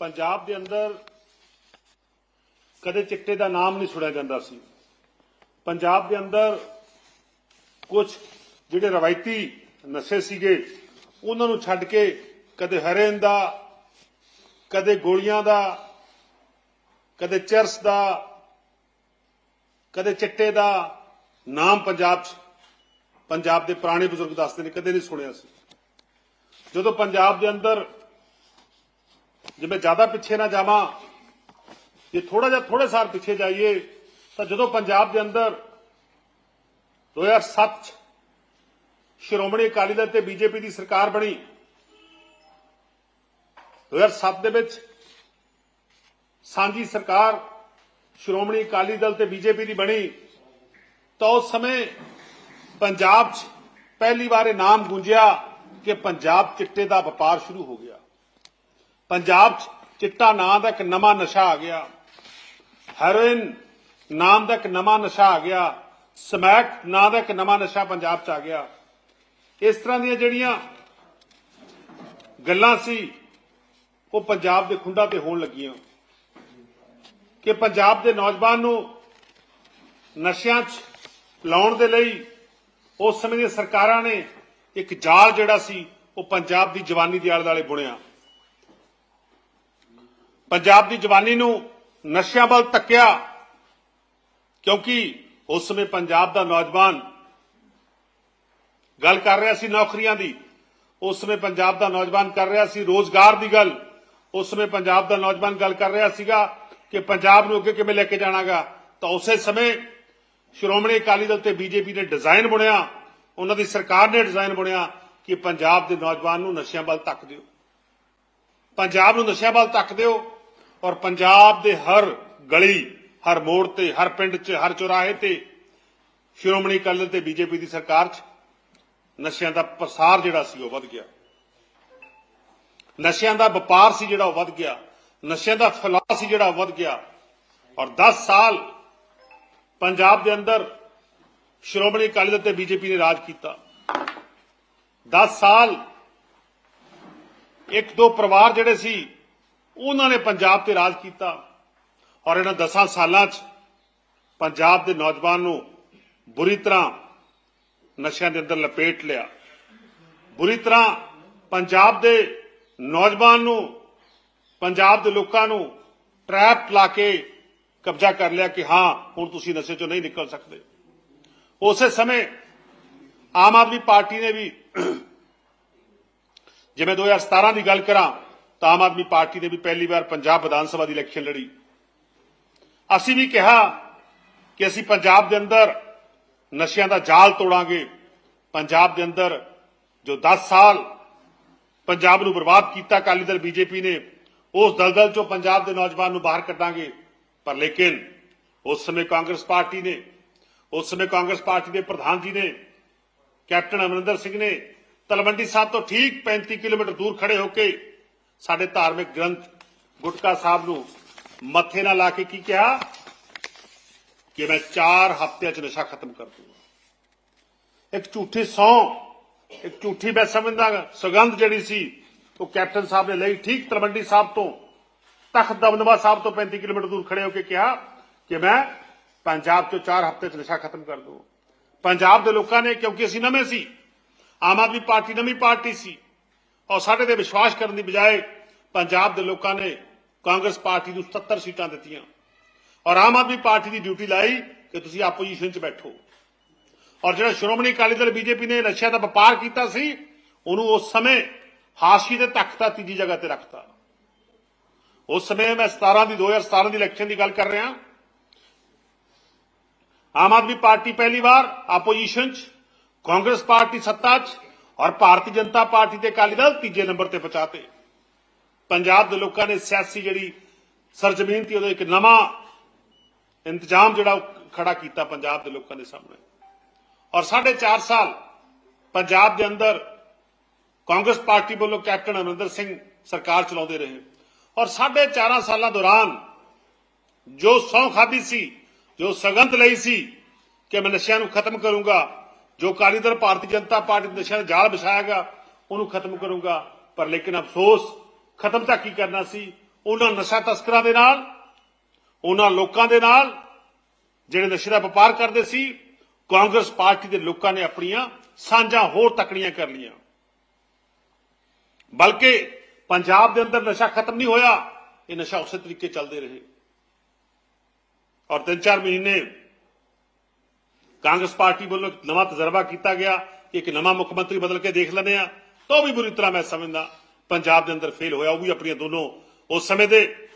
ਪੰਜਾਬ ਦੇ ਅੰਦਰ ਕਦੇ ਚਿੱਟੇ ਦਾ ਨਾਮ ਨਹੀਂ ਸੁਣਿਆ ਜਾਂਦਾ ਸੀ। ਪੰਜਾਬ ਦੇ ਅੰਦਰ ਕੁਝ ਜਿਹੜੇ ਰਵਾਇਤੀ ਨਸ਼ੇ ਸੀਗੇ, ਉਹਨਾਂ ਨੂੰ ਛੱਡ ਕੇ ਕਦੇ ਹਰੇਨ ਦਾ, ਕਦੇ ਗੋਲੀਆਂ ਦਾ, ਕਦੇ ਚਰਸ ਦਾ, ਕਦੇ ਚਿੱਟੇ ਦਾ ਨਾਮ ਪੰਜਾਬ 'ਚ, ਪੰਜਾਬ ਦੇ ਪੁਰਾਣੇ ਬਜ਼ੁਰਗ ਦੱਸਦੇ ਨੇ, ਕਦੇ ਨਹੀਂ ਸੁਣਿਆ ਸੀ। ਜਦੋਂ ਪੰਜਾਬ ਦੇ ਅੰਦਰ ਜੇ ਮੈਂ ਜ਼ਿਆਦਾ ਪਿੱਛੇ ਨਾ ਜਾਵਾਂ, ਜੇ ਥੋੜਾ ਜਿਹਾ ਥੋੜੇ ਸਾਲ ਪਿੱਛੇ ਜਾਈਏ, ਤਾਂ ਜਦੋਂ ਪੰਜਾਬ ਦੇ ਅੰਦਰ 2007 ਚ ਸ਼੍ਰੋਮਣੀ ਅਕਾਲੀ ਦਲ ਤੇ ਬੀਜੇਪੀ ਦੀ ਸਰਕਾਰ ਬਣੀ 2007 ਦੇ ਵਿੱਚ ਸਾਂਝੀ ਸਰਕਾਰ ਸ਼੍ਰੋਮਣੀ ਅਕਾਲੀ ਦਲ ਤੇ ਬੀਜੇਪੀ ਦੀ ਬਣੀ, ਤਾਂ ਉਸ ਸਮੇਂ ਪੰਜਾਬ 'ਚ ਪਹਿਲੀ ਵਾਰ ਇਹ ਨਾਮ ਗੂੰਜਿਆ ਕਿ ਪੰਜਾਬ ਚਿੱਟੇ ਦਾ ਵਪਾਰ ਸ਼ੁਰੂ ਹੋ ਗਿਆ। ਪੰਜਾਬ 'ਚ ਚਿੱਟਾ ਨਾਂ ਦਾ ਇੱਕ ਨਵਾਂ ਨਸ਼ਾ ਆ ਗਿਆ। ਹੈਰੋਇਨ ਨਾਮ ਦਾ ਇੱਕ ਨਵਾਂ ਨਸ਼ਾ ਆ ਗਿਆ। ਸਮੈਕ ਨਾਂ ਦਾ ਇੱਕ ਨਵਾਂ ਨਸ਼ਾ ਪੰਜਾਬ 'ਚ ਆ ਗਿਆ। ਇਸ ਤਰ੍ਹਾਂ ਦੀਆਂ ਜਿਹੜੀਆਂ ਗੱਲਾਂ ਸੀ, ਉਹ ਪੰਜਾਬ ਦੇ ਖੁੰਡਾਂ ਤੇ ਹੋਣ ਲੱਗੀਆਂ। ਕਿ ਪੰਜਾਬ ਦੇ ਨੌਜਵਾਨ ਨੂੰ ਨਸ਼ਿਆਂ 'ਚ ਲਾਉਣ ਦੇ ਲਈ ਉਸ ਸਮੇਂ ਦੀਆਂ ਸਰਕਾਰਾਂ ਨੇ ਇੱਕ ਜਾਲ ਜਿਹੜਾ ਸੀ, ਉਹ ਪੰਜਾਬ ਦੀ ਜਵਾਨੀ ਦੇ ਆਲੇ ਦੁਆਲੇ ਬੁਣਿਆ। ਪੰਜਾਬ ਦੀ ਜਵਾਨੀ ਨੂੰ ਨਸ਼ਿਆਂ ਵੱਲ ਧੱਕਿਆ, ਕਿਉਂਕਿ ਉਸ ਸਮੇਂ ਪੰਜਾਬ ਦਾ ਨੌਜਵਾਨ ਗੱਲ ਕਰ ਰਿਹਾ ਸੀ ਨੌਕਰੀਆਂ ਦੀ, ਉਸ ਸਮੇਂ ਪੰਜਾਬ ਦਾ ਨੌਜਵਾਨ ਕਰ ਰਿਹਾ ਸੀ ਰੋਜ਼ਗਾਰ ਦੀ ਗੱਲ, ਉਸ ਸਮੇਂ ਪੰਜਾਬ ਦਾ ਨੌਜਵਾਨ ਗੱਲ ਕਰ ਰਿਹਾ ਸੀਗਾ ਕਿ ਪੰਜਾਬ ਨੂੰ ਅੱਗੇ ਕਿਵੇਂ ਲੈ ਕੇ ਜਾਣਾਗਾ। ਤਾਂ ਉਸੇ ਸਮੇਂ ਸ਼੍ਰੋਮਣੀ ਅਕਾਲੀ ਦਲ ਤੇ ਬੀਜੇਪੀ ਨੇ ਡਿਜ਼ਾਈਨ ਬਣਿਆ, ਉਹਨਾਂ ਦੀ ਸਰਕਾਰ ਨੇ ਡਿਜ਼ਾਈਨ ਬਣਿਆ ਕਿ ਪੰਜਾਬ ਦੇ ਨੌਜਵਾਨ ਨੂੰ ਨਸ਼ਿਆਂ ਵੱਲ ਧੱਕ ਦਿਓ। ਪੰਜਾਬ ਨੂੰ ਨਸ਼ਿਆਂ ਵੱਲ ਧੱਕ ਦਿਓ ਔਰ ਪੰਜਾਬ ਦੇ ਹਰ ਗਲੀ, ਹਰ ਮੋੜ ਤੇ, ਹਰ ਪਿੰਡ 'ਚ, ਹਰ ਚੌਰਾਹੇ ਤੇ ਸ਼੍ਰੋਮਣੀ ਅਕਾਲੀ ਦਲ ਤੇ ਬੀਜੇਪੀ ਦੀ ਸਰਕਾਰ 'ਚ ਨਸ਼ਿਆਂ ਦਾ ਪ੍ਰਸਾਰ ਜਿਹੜਾ ਸੀ ਉਹ ਵੱਧ ਗਿਆ। ਨਸ਼ਿਆਂ ਦਾ ਵਪਾਰ ਸੀ ਜਿਹੜਾ ਉਹ ਵੱਧ ਗਿਆ। ਨਸ਼ਿਆਂ ਦਾ ਫੈਲਾਅ ਸੀ ਜਿਹੜਾ ਉਹ ਵੱਧ ਗਿਆ। ਔਰ 10 ਸਾਲ ਪੰਜਾਬ ਦੇ ਅੰਦਰ ਸ਼੍ਰੋਮਣੀ ਅਕਾਲੀ ਦਲ ਤੇ ਬੀਜੇਪੀ ਨੇ ਰਾਜ ਕੀਤਾ। 10 ਸਾਲ ਇੱਕ ਦੋ ਪਰਿਵਾਰ ਜਿਹੜੇ ਸੀ ਉਹਨਾਂ ਨੇ ਪੰਜਾਬ ਤੇ ਰਾਜ ਕੀਤਾ ਔਰ ਇਹਨਾਂ 10 ਸਾਲਾਂ 'ਚ ਪੰਜਾਬ ਦੇ ਨੌਜਵਾਨ ਨੂੰ ਬੁਰੀ ਤਰ੍ਹਾਂ ਨਸ਼ਿਆਂ ਦੇ ਅੰਦਰ ਲਪੇਟ ਲਿਆ। ਬੁਰੀ ਤਰ੍ਹਾਂ ਪੰਜਾਬ ਦੇ ਨੌਜਵਾਨ ਨੂੰ, ਪੰਜਾਬ ਦੇ ਲੋਕਾਂ ਨੂੰ ਟਰੈਪ ਲਾ ਕੇ ਕਬਜ਼ਾ ਕਰ ਲਿਆ ਕਿ ਹਾਂ, ਹੁਣ ਤੁਸੀਂ ਨਸ਼ੇ ਚੋਂ ਨਹੀਂ ਨਿਕਲ ਸਕਦੇ। ਉਸੇ ਸਮੇਂ ਆਮ ਆਦਮੀ ਪਾਰਟੀ ਨੇ ਵੀ, ਜਿਵੇਂ 2017 ਦੀ ਗੱਲ ਕਰਾਂ ਤਾਂ ਆਮ ਆਦਮੀ ਪਾਰਟੀ ਨੇ ਵੀ ਪਹਿਲੀ ਵਾਰ ਪੰਜਾਬ ਵਿਧਾਨ ਸਭਾ ਦੀ ਇਲੈਕਸ਼ਨ ਲੜੀ। ਅਸੀਂ ਵੀ ਕਿਹਾ ਕਿ ਅਸੀਂ ਪੰਜਾਬ ਦੇ ਅੰਦਰ ਨਸ਼ਿਆਂ ਦਾ ਜਾਲ ਤੋੜਾਂਗੇ। ਪੰਜਾਬ ਦੇ ਅੰਦਰ ਜੋ 10 ਸਾਲ ਪੰਜਾਬ ਨੂੰ ਬਰਬਾਦ ਕੀਤਾ, ਅਕਾਲੀ ਦਲ, ਬੀਜੇਪੀ ਨੇ, ਉਸ ਦਲਦਲ ਚੋਂ ਪੰਜਾਬ ਦੇ ਨੌਜਵਾਨ ਨੂੰ ਬਾਹਰ ਕੱਢਾਂਗੇ। ਪਰ ਲੇਕਿਨ ਉਸ ਸਮੇਂ ਕਾਂਗਰਸ ਪਾਰਟੀ ਨੇ, ਉਸ ਸਮੇਂ ਕਾਂਗਰਸ ਪਾਰਟੀ ਦੇ ਪ੍ਰਧਾਨ ਜੀ ਨੇ, ਕੈਪਟਨ ਅਮਰਿੰਦਰ ਸਿੰਘ ਨੇ ਤਲਵੰਡੀ ਸਾਹਿਬ ਤੋਂ ਠੀਕ 35 ਕਿਲੋਮੀਟਰ ਦੂਰ ਖੜੇ ਹੋ ਕੇ ਸਾਡੇ ਧਾਰਮਿਕ ਗ੍ਰੰਥ ਗੁਟਕਾ ਸਾਹਿਬ ਨੂੰ ਮੱਥੇ ਨਾਲ ਲਾ ਕੇ ਕੀ ਕਿਹਾ ਕਿ ਮੈਂ 4 ਹਫ਼ਤਿਆਂ 'ਚ ਨਸ਼ਾ ਖਤਮ ਕਰ ਦੂੰਗਾ ਇੱਕ ਝੂਠੀ ਸੌ ਇੱਕ ਝੂਠੀ ਮੈਂ ਸਮਝਦਾ ਸੁਗੰਧ ਜਿਹੜੀ ਸੀ ਉਹ ਕੈਪਟਨ ਸਾਹਿਬ ਨੇ ਲਈ ਠੀਕ ਤਲਵੰਡੀ ਸਾਹਿਬ ਤੋਂ ਤਖਤ ਦਮਦਮਾ ਸਾਹਿਬ ਤੋਂ 35 ਕਿਲੋਮੀਟਰ ਦੂਰ ਖੜੇ ਹੋ ਕੇ ਕਿਹਾ ਕਿ ਮੈਂ ਪੰਜਾਬ 'ਚੋਂ 4 ਹਫ਼ਤੇ 'ਚ ਨਸ਼ਾ ਖਤਮ ਕਰ ਦੂੰ ਪੰਜਾਬ ਦੇ ਲੋਕਾਂ ਨੇ ਕਿਉਂਕਿ ਅਸੀਂ ਨਵੇਂ ਸੀ ਆਮ ਆਦਮੀ ਪਾਰਟੀ ਨਵੀਂ ਪਾਰਟੀ ਸੀ ਔਰ ਸਾਡੇ ਤੇ ਵਿਸ਼ਵਾਸ ਕਰਨ ਦੀ ਬਜਾਏ ਪੰਜਾਬ ਦੇ ਲੋਕਾਂ ਨੇ ਕਾਂਗਰਸ ਪਾਰਟੀ ਨੂੰ 77 ਸੀਟਾਂ ਦਿੱਤੀਆਂ। ਔਰ ਆਮ ਆਦਮੀ ਪਾਰਟੀ ਦੀ ਡਿਊਟੀ ਲਾਈ ਕਿ ਤੁਸੀਂ ਆਪੋਜੀਸ਼ਨ 'ਚ ਬੈਠੋ। ਔਰ ਜਿਹੜਾ ਸ਼੍ਰੋਮਣੀ ਅਕਾਲੀ ਦਲ ਬੀਜੇਪੀ ਨੇ ਨਸ਼ਿਆਂ ਦਾ ਵਪਾਰ ਕੀਤਾ ਸੀ, ਉਹਨੂੰ ਉਸ ਸਮੇਂ ਹਾਸ਼ੀ ਦੇ ਤਖਤਾ ਤੀਜੀ ਜਗ੍ਹਾ ਤੇ ਰੱਖਤਾ। ਉਸ ਸਮੇਂ ਮੈਂ 17 ਦੀ 2017 ਦੀ ਇਲੈਕਸ਼ਨ ਦੀ ਗੱਲ ਕਰ ਰਿਹਾ। ਆਮ ਆਦਮੀ ਪਾਰਟੀ ਪਹਿਲੀ ਵਾਰ ਆਪੋਜੀਸ਼ਨ 'ਚ, ਕਾਂਗਰਸ ਪਾਰਟੀ ਸੱਤਾ 'ਚ ਔਰ ਭਾਰਤੀ ਜਨਤਾ ਪਾਰਟੀ ਤੇ ਅਕਾਲੀ ਦਲ ਤੀਜੇ ਨੰਬਰ ਤੇ ਪਹੁੰਚਾਤੇ। ਪੰਜਾਬ ਦੇ ਲੋਕਾਂ ਨੇ ਸਿਆਸੀ ਜਿਹੜੀ ਸਰਜ਼ਮੀਨ ਤੇ ਉਹਦਾ ਇੱਕ ਨਵਾਂ ਇੰਤਜ਼ਾਮ ਜਿਹੜਾ ਉਹ ਖੜਾ ਕੀਤਾ ਪੰਜਾਬ ਦੇ ਲੋਕਾਂ ਦੇ ਸਾਹਮਣੇ। ਔਰ 4.5 ਸਾਲ ਪੰਜਾਬ ਦੇ ਅੰਦਰ ਕਾਂਗਰਸ ਪਾਰਟੀ ਵੱਲੋਂ ਕੈਪਟਨ ਅਮਰਿੰਦਰ ਸਿੰਘ ਸਰਕਾਰ ਚਲਾਉਂਦੇ ਰਹੇ। ਔਰ 4.5 ਸਾਲਾਂ ਦੌਰਾਨ ਜੋ ਸੌਂ ਖਾਦੀ ਸੀ, ਜੋ ਸਗੰਧ ਲਈ ਸੀ ਕਿ ਮੈਂ ਨਸ਼ਿਆਂ ਨੂੰ ਖਤਮ ਕਰੂੰਗਾ ਜੋ ਅਕਾਲੀ ਦਲ ਭਾਰਤੀ ਜਨਤਾ ਪਾਰਟੀ ਨੇ ਨਸ਼ਿਆਂ ਦਾ ਜਾਲ ਵਿਛਾਇਆਗਾ ਉਹਨੂੰ ਖਤਮ ਕਰੂੰਗਾ। ਪਰ ਲੇਕਿਨ ਅਫਸੋਸ, ਖਤਮ ਤਾਂ ਕੀ ਕਰਨਾ ਸੀ? ਉਹਨਾਂ ਨਸ਼ਾ ਤਸਕਰਾਂ ਦੇ ਨਾਲ, ਉਹਨਾਂ ਲੋਕਾਂ ਦੇ ਨਾਲ, ਜਿਹੜੇ ਨਸ਼ੇ ਦਾ ਵਪਾਰ ਕਰਦੇ ਸੀ, ਕਾਂਗਰਸ ਪਾਰਟੀ ਦੇ ਲੋਕਾਂ ਨੇ ਆਪਣੀਆਂ ਸਾਂਝਾਂ ਹੋਰ ਤਕੜੀਆਂ ਕਰ ਲਈਆਂ। ਬਲਕਿ ਪੰਜਾਬ ਦੇ ਅੰਦਰ ਨਸ਼ਾ ਖਤਮ ਨਹੀਂ ਹੋਇਆ, ਇਹ ਨਸ਼ਾ ਉਸੇ ਤਰੀਕੇ ਚੱਲਦੇ ਰਹੇ। ਔਰ ਤਿੰਨ ਚਾਰ ਮਹੀਨੇ ਕਾਂਗਰਸ ਪਾਰਟੀ ਵੱਲੋਂ ਇੱਕ ਨਵਾਂ ਤਜਰਬਾ ਕੀਤਾ ਗਿਆ ਕਿ ਇੱਕ ਨਵਾਂ ਮੁੱਖ ਮੰਤਰੀ ਬਦਲ ਕੇ ਦੇਖ ਲੈਂਦੇ ਆ ਤਾਂ ਉਹ ਵੀ ਬੁਰੀ ਤਰ੍ਹਾਂ ਮੈਂ ਸਮਝਦਾ। ਪੰਜਾਬ ਦੇ ਅੰਦਰ ਫੇਲ ਹੋਇਆ, ਉਹ ਵੀ ਆਪਣੀਆਂ ਦੋਨੋਂ, ਉਸ ਸਮੇਂ ਦੇ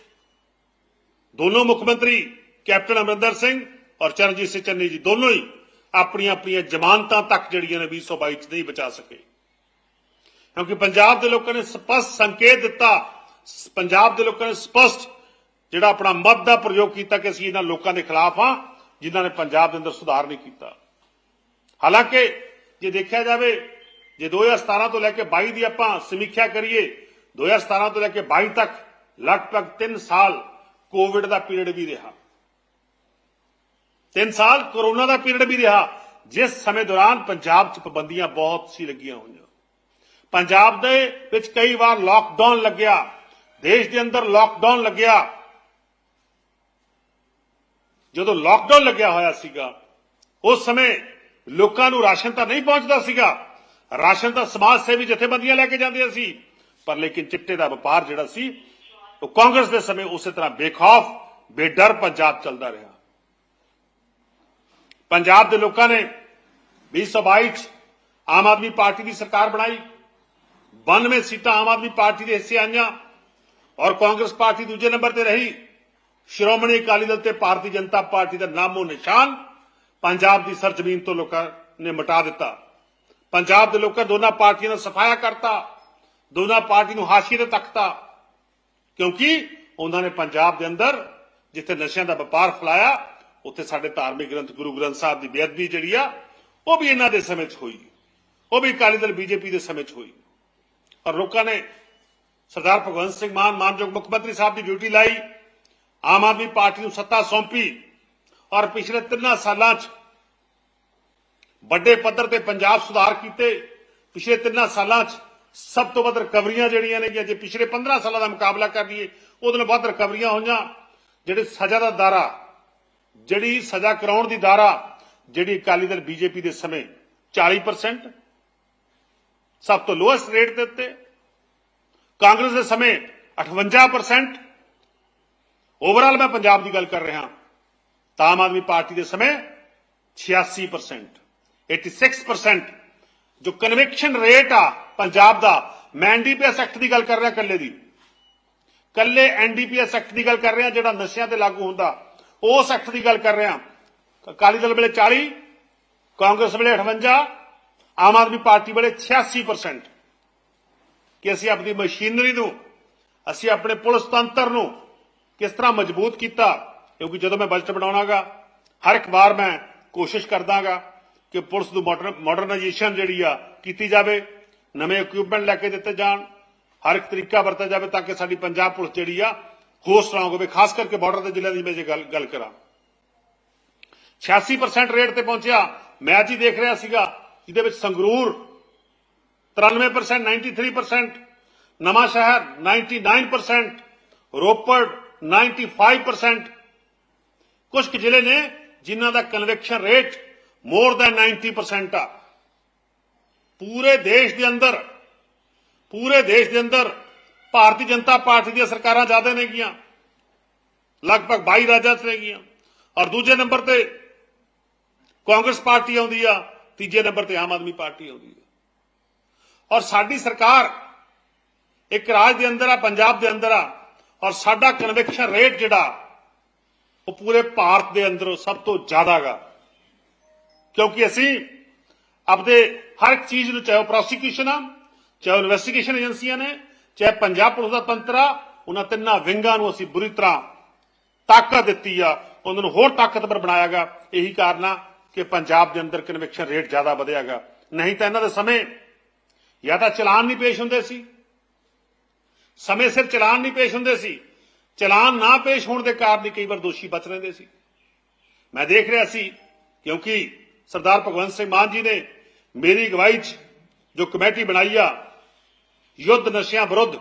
ਦੋਨੋਂ ਮੁੱਖ ਮੰਤਰੀ, ਕੈਪਟਨ ਅਮਰਿੰਦਰ ਸਿੰਘ ਔਰ ਚਰਨਜੀਤ ਸਿੰਘ ਚੰਨੀ ਜੀ ਦੋਨੋਂ ਹੀ ਆਪਣੀਆਂ ਆਪਣੀਆਂ ਜ਼ਮਾਨਤਾਂ ਤੱਕ ਜਿਹੜੀਆਂ ਨੇ 2022 ਚ ਨਹੀਂ ਬਚਾ ਸਕੇ। ਕਿਉਂਕਿ ਪੰਜਾਬ ਦੇ ਲੋਕਾਂ ਨੇ ਸਪਸ਼ਟ ਸੰਕੇਤ ਦਿੱਤਾ ਪੰਜਾਬ ਦੇ ਲੋਕਾਂ ਨੇ ਸਪਸ਼ਟ ਜਿਹੜਾ ਆਪਣਾ ਮਤ ਦਾ ਪ੍ਰਯੋਗ ਕੀਤਾ ਕਿ ਅਸੀਂ ਇਹਨਾਂ ਲੋਕਾਂ ਦੇ ਖਿਲਾਫ ਹਾਂ। ਜਿਨ੍ਹਾਂ ਨੇ ਪੰਜਾਬ ਦੇ ਅੰਦਰ ਸੁਧਾਰ ਨਹੀਂ ਕੀਤਾ। ਹਾਲਾਂਕਿ ਜੇ ਦੇਖਿਆ ਜਾਵੇ, ਜੇ 2017 ਤੋਂ ਲੈ ਕੇ 22 ਦੀ ਆਪਾਂ ਸਮੀਖਿਆ ਕਰੀਏ 2017 ਤੋਂ ਲੈ ਕੇ 22 ਤੱਕ ਲਗਭਗ 3 ਸਾਲ ਕੋਵਿਡ ਦਾ ਪੀਰੀਅਡ ਵੀ ਰਿਹਾ। 3 ਸਾਲ ਕਰੋਨਾ ਦਾ ਪੀਰੀਅਡ ਵੀ ਰਿਹਾ। ਜਿਸ ਸਮੇਂ ਦੌਰਾਨ ਪੰਜਾਬ 'ਚ ਪਾਬੰਦੀਆਂ ਬਹੁਤ ਸੀ ਲੱਗੀਆਂ ਹੋਈਆਂ। ਪੰਜਾਬ ਦੇ ਵਿੱਚ ਕਈ ਵਾਰ ਲਾਕਡਾਊਨ ਲੱਗਿਆ। ਦੇਸ਼ ਦੇ ਅੰਦਰ ਲਾਕਡਾਊਨ ਲੱਗਿਆ। ਜਦੋਂ ਲਾਕਡਾਊਨ ਲੱਗਿਆ ਹੋਇਆ ਸੀਗਾ, ਉਸ ਸਮੇਂ ਲੋਕਾਂ ਨੂੰ ਰਾਸ਼ਨ ਤਾਂ ਨਹੀਂ ਪਹੁੰਚਦਾ ਸੀਗਾ। ਰਾਸ਼ਨ ਤਾਂ ਸਮਾਜ ਸੇਵੀ ਜਥੇਬੰਦੀਆਂ ਲੈ ਕੇ ਜਾਂਦੀਆਂ ਸੀ। ਪਰ ਲੇਕਿਨ ਚਿੱਟੇ ਦਾ ਵਪਾਰ ਜਿਹੜਾ ਸੀ, ਉਹ ਕਾਂਗਰਸ ਦੇ ਸਮੇਂ ਉਸੇ ਤਰ੍ਹਾਂ ਬੇਖੌਫ, ਬੇਡਰ ਪੰਜਾਬ ਚੱਲਦਾ ਰਿਹਾ। ਪੰਜਾਬ ਦੇ ਲੋਕਾਂ ਨੇ 2022 ਚ ਆਮ ਆਦਮੀ ਪਾਰਟੀ ਦੀ ਸਰਕਾਰ ਬਣਾਈ। 92 ਸੀਟਾਂ ਆਮ ਆਦਮੀ ਪਾਰਟੀ ਦੇ ਹਿੱਸੇ ਆਈਆਂ ਔਰ ਕਾਂਗਰਸ ਪਾਰਟੀ ਦੂਜੇ ਨੰਬਰ ਤੇ ਰਹੀ। ਸ਼੍ਰੋਮਣੀ ਅਕਾਲੀ ਦਲ ਤੇ ਭਾਰਤੀ ਜਨਤਾ ਪਾਰਟੀ ਦਾ ਨਾਮੋ ਨਿਸ਼ਾਨ ਪੰਜਾਬ ਦੀ ਸਰਜ਼ਮੀਨ ਤੋਂ ਲੋਕਾਂ ਨੇ ਮਿਟਾ ਦਿੱਤਾ। ਪੰਜਾਬ ਦੇ ਲੋਕਾਂ ਦੋਨਾਂ ਪਾਰਟੀਆਂ ਦਾ ਸਫਾਇਆ ਕਰਤਾ। ਦੋਨਾਂ ਪਾਰਟੀ ਨੂੰ ਹਾਸ਼ੀਏ ਤੇ ਤੱਕਤਾ। ਕਿਉਂਕਿ ਉਹਨਾਂ ਨੇ ਪੰਜਾਬ ਦੇ ਅੰਦਰ ਜਿੱਥੇ ਨਸ਼ਿਆਂ ਦਾ ਵਪਾਰ ਫਲਾਇਆ, ਉੱਥੇ ਸਾਡੇ ਧਾਰਮਿਕ ਗ੍ਰੰਥ ਗੁਰੂ ਗ੍ਰੰਥ ਸਾਹਿਬ ਦੀ ਬੇਅਦਬੀ ਜਿਹੜੀ ਆ, ਉਹ ਵੀ ਇਹਨਾਂ ਦੇ ਸਮੇਂ 'ਚ ਹੋਈ। ਉਹ ਵੀ ਅਕਾਲੀ ਦਲ ਬੀਜੇਪੀ ਦੇ ਸਮੇਂ 'ਚ ਹੋਈ। ਔਰ ਲੋਕਾਂ ਨੇ ਸਰਦਾਰ ਭਗਵੰਤ ਸਿੰਘ ਮਾਨ, ਮਾਨਯੋਗ ਮੁੱਖ ਮੰਤਰੀ ਸਾਹਿਬ ਦੀ ਡਿਊਟੀ ਲਾਈ। ਆਮ ਆਦਮੀ ਪਾਰਟੀ ਨੂੰ ਸੱਤਾ ਸੌਂਪੀ ਔਰ ਪਿਛਲੇ ਤਿੰਨਾਂ ਸਾਲਾਂ 'ਚ ਵੱਡੇ ਪੱਧਰ ਤੇ ਪੰਜਾਬ ਸੁਧਾਰ ਕੀਤੇ। ਪਿਛਲੇ ਤਿੰਨਾਂ ਸਾਲਾਂ 'ਚ ਸਭ ਤੋਂ ਵੱਧ ਰਿਕਵਰੀਆਂ ਜਿਹੜੀਆਂ ਨੇ ਜੇ ਪਿਛਲੇ 15 ਸਾਲਾਂ ਦਾ ਮੁਕਾਬਲਾ ਕਰ ਲਈਏ, ਉਹਦੇ ਨਾਲ ਵੱਧ ਰਿਕਵਰੀਆਂ ਹੋਈਆਂ। ਜਿਹੜੇ ਸਜ਼ਾ ਦਾ ਦਾਰਾ ਜਿਹੜੀ ਸਜ਼ਾ ਕਰਾਉਣ ਦੀ ਦਾਰਾ ਜਿਹੜੀ ਅਕਾਲੀ ਦਲ ਬੀਜੇਪੀ ਦੇ ਸਮੇਂ 40% ਸਭ ਤੋਂ ਲੋਐਸਟ ਰੇਟ ਦੇ ਉੱਤੇ। ਕਾਂਗਰਸ ਦੇ ਸਮੇਂ 58% ਓਵਰਆਲ ਮੈਂ ਪੰਜਾਬ ਦੀ ਗੱਲ ਕਰ ਰਿਹਾ ਤਾਂ ਆਮ ਆਦਮੀ ਪਾਰਟੀ ਦੇ ਸਮੇਂ 86% 86% ਜੋ ਕਨਵੈਕਸ਼ਨ ਰੇਟ ਆ ਪੰਜਾਬ ਦਾ, ਮੈਂ ਐਨਡੀਪੀਐਸ ਐਕਟ ਦੀ ਗੱਲ ਕਰ ਰਿਹਾ ਕੱਲੇ ਦੀ। ਕੱਲੇ ਐਨਡੀਪੀਐਸ ਐਕਟ ਦੀ ਗੱਲ ਕਰ ਰਿਹਾ ਜਿਹੜਾ ਨਸ਼ਿਆਂ ਤੇ ਲਾਗੂ ਹੁੰਦਾ। ਉਸ ਐਕਟ ਦੀ ਗੱਲ ਕਰ ਰਿਹਾ। ਅਕਾਲੀ ਦਲ ਵੇਲੇ 40 ਕਾਂਗਰਸ ਵੇਲੇ 58 ਆਮ ਆਦਮੀ ਪਾਰਟੀ ਵੇਲੇ 86% ਕਿ ਅਸੀਂ ਆਪਣੀ ਮਸ਼ੀਨਰੀ ਨੂੰ, ਅਸੀਂ ਆਪਣੇ ਪੁਲਿਸ ਤੰਤਰ ਨੂੰ ਕਿਸ ਤਰ੍ਹਾਂ ਮਜ਼ਬੂਤ ਕੀਤਾ? ਕਿਉਂਕਿ ਜਦੋਂ ਮੈਂ ਬਜਟ ਬਣਾਉਣਾਗਾ, ਹਰ ਇੱਕ ਵਾਰ ਮੈਂ ਕੋਸ਼ਿਸ਼ ਕਰਦਾਗਾ ਕਿ ਪੁਲਿਸ ਨੂੰ ਮਾਡਰਨਾਈਜੇਸ਼ਨ ਜਿਹੜੀ ਆ ਕੀਤੀ ਜਾਵੇ, ਨਵੇਂ ਇਕਵਿਪਮੈਂਟ ਲੈ ਕੇ ਦਿੱਤੇ ਜਾਣ, ਹਰ ਇੱਕ ਤਰੀਕਾ ਵਰਤਿਆ ਜਾਵੇ ਤਾਂ ਕਿ ਸਾਡੀ ਪੰਜਾਬ ਪੁਲਿਸ ਜਿਹੜੀ ਆ ਹੋਰ ਸਟਰੋਂਗ ਹੋਵੇ, ਖਾਸ ਕਰਕੇ ਬਾਰਡਰ ਦੇ ਜ਼ਿਲ੍ਹਿਆਂ ਦੀ ਮੈਂ ਜੇ ਗੱਲ ਗੱਲ ਕਰਾਂ। 86% ਰੇਟ ਤੇ ਪਹੁੰਚਿਆ। ਮੈਂ ਅੱਜ ਹੀ ਦੇਖ ਰਿਹਾ ਸੀਗਾ, ਜਿਹਦੇ ਵਿੱਚ ਸੰਗਰੂਰ 93% 93% ਨਵਾਂ ਸ਼ਹਿਰ 99% ਰੋਪੜ 95% ਕੁਝ ਕੁ ਜ਼ਿਲ੍ਹੇ ਨੇ ਜਿਨ੍ਹਾਂ ਦਾ ਕਨਵੈਕਸ਼ਨ ਰੇਟ ਮੋਰ ਦੈਨ 90% ਆ ਪੂਰੇ ਦੇਸ਼ ਦੇ ਅੰਦਰ ਪੂਰੇ ਦੇਸ਼ ਦੇ ਅੰਦਰ ਭਾਰਤੀ ਜਨਤਾ ਪਾਰਟੀ ਦੀਆਂ ਸਰਕਾਰਾਂ ਜ਼ਿਆਦਾ ਨੇ ਗੀਆਂ ਲਗਭਗ 22 ਰਾਜਾਂ 'ਚ ਨੇ ਗੀਆਂ ਔਰ ਦੂਜੇ ਨੰਬਰ ਤੇ ਕਾਂਗਰਸ ਪਾਰਟੀ ਆਉਂਦੀ ਆ ਤੀਜੇ ਨੰਬਰ ਤੇ ਆਮ ਆਦਮੀ ਪਾਰਟੀ ਆਉਂਦੀ ਹੈ ਔਰ ਸਾਡੀ ਸਰਕਾਰ ਇੱਕ ਰਾਜ ਦੇ ਅੰਦਰ ਆ ਪੰਜਾਬ ਦੇ ਅੰਦਰ ਆ ਔਰ ਸਾਡਾ ਕਨਵੈਕਸ਼ਨ ਰੇਟ ਜਿਹੜਾ, ਉਹ ਪੂਰੇ ਭਾਰਤ ਦੇ ਅੰਦਰ ਸਭ ਤੋਂ ਜ਼ਿਆਦਾਗਾ। ਕਿਉਂਕਿ ਅਸੀਂ ਆਪਦੇ ਹਰ ਇੱਕ ਚੀਜ਼ ਨੂੰ, ਚਾਹੇ ਪ੍ਰੋਸੀਕਿਊਸ਼ਨ ਆ, ਚਾਹੇ ਇਨਵੈਸਟੀਗੇਸ਼ਨ ਏਜੰਸੀਆਂ ਨੇ, ਚਾਹੇ ਪੰਜਾਬ ਪੁਲਿਸ ਦਾ ਤੰਤਰ ਆ ਉਹਨਾਂ ਤਿੰਨਾਂ ਵਿੰਗਾਂ ਨੂੰ ਅਸੀਂ ਬੁਰੀ ਤਰ੍ਹਾਂ ਤਾਕਤ ਦਿੱਤੀ ਆ, ਉਹਨਾਂ ਨੂੰ ਹੋਰ ਤਾਕਤਵਰ ਬਣਾਇਆਗਾ। ਇਹੀ ਕਾਰਨ ਆ ਕਿ ਪੰਜਾਬ ਦੇ ਅੰਦਰ ਕਨਵੈਕਸ਼ਨ ਰੇਟ ਜ਼ਿਆਦਾ ਵਧਿਆਗਾ। ਨਹੀਂ ਤਾਂ ਇਹਨਾਂ ਦੇ ਸਮੇਂ ਜਾਂ ਤਾਂ ਚਲਾਨ ਨਹੀਂ ਪੇਸ਼ ਹੁੰਦੇ ਸੀ ਸਮੇਂ ਸਿਰ ਚਲਾਨ ਨਹੀਂ ਪੇਸ਼ ਹੁੰਦੇ ਸੀ। ਚਲਾਨ ਨਾ ਪੇਸ਼ ਹੋਣ ਦੇ ਕਾਰਨ ਹੀ ਕਈ ਵਾਰ ਦੋਸ਼ੀ ਬਚ ਰਹਿੰਦੇ ਸੀ। ਮੈਂ ਦੇਖ ਰਿਹਾ ਸੀ, ਕਿਉਂਕਿ ਸਰਦਾਰ ਭਗਵੰਤ ਸਿੰਘ ਮਾਨ ਜੀ ਨੇ ਮੇਰੀ ਅਗਵਾਈ 'ਚ ਜੋ ਕਮੇਟੀ ਬਣਾਈ ਆ, ਯੁੱਧ ਨਸ਼ਿਆਂ ਵਿਰੁੱਧ,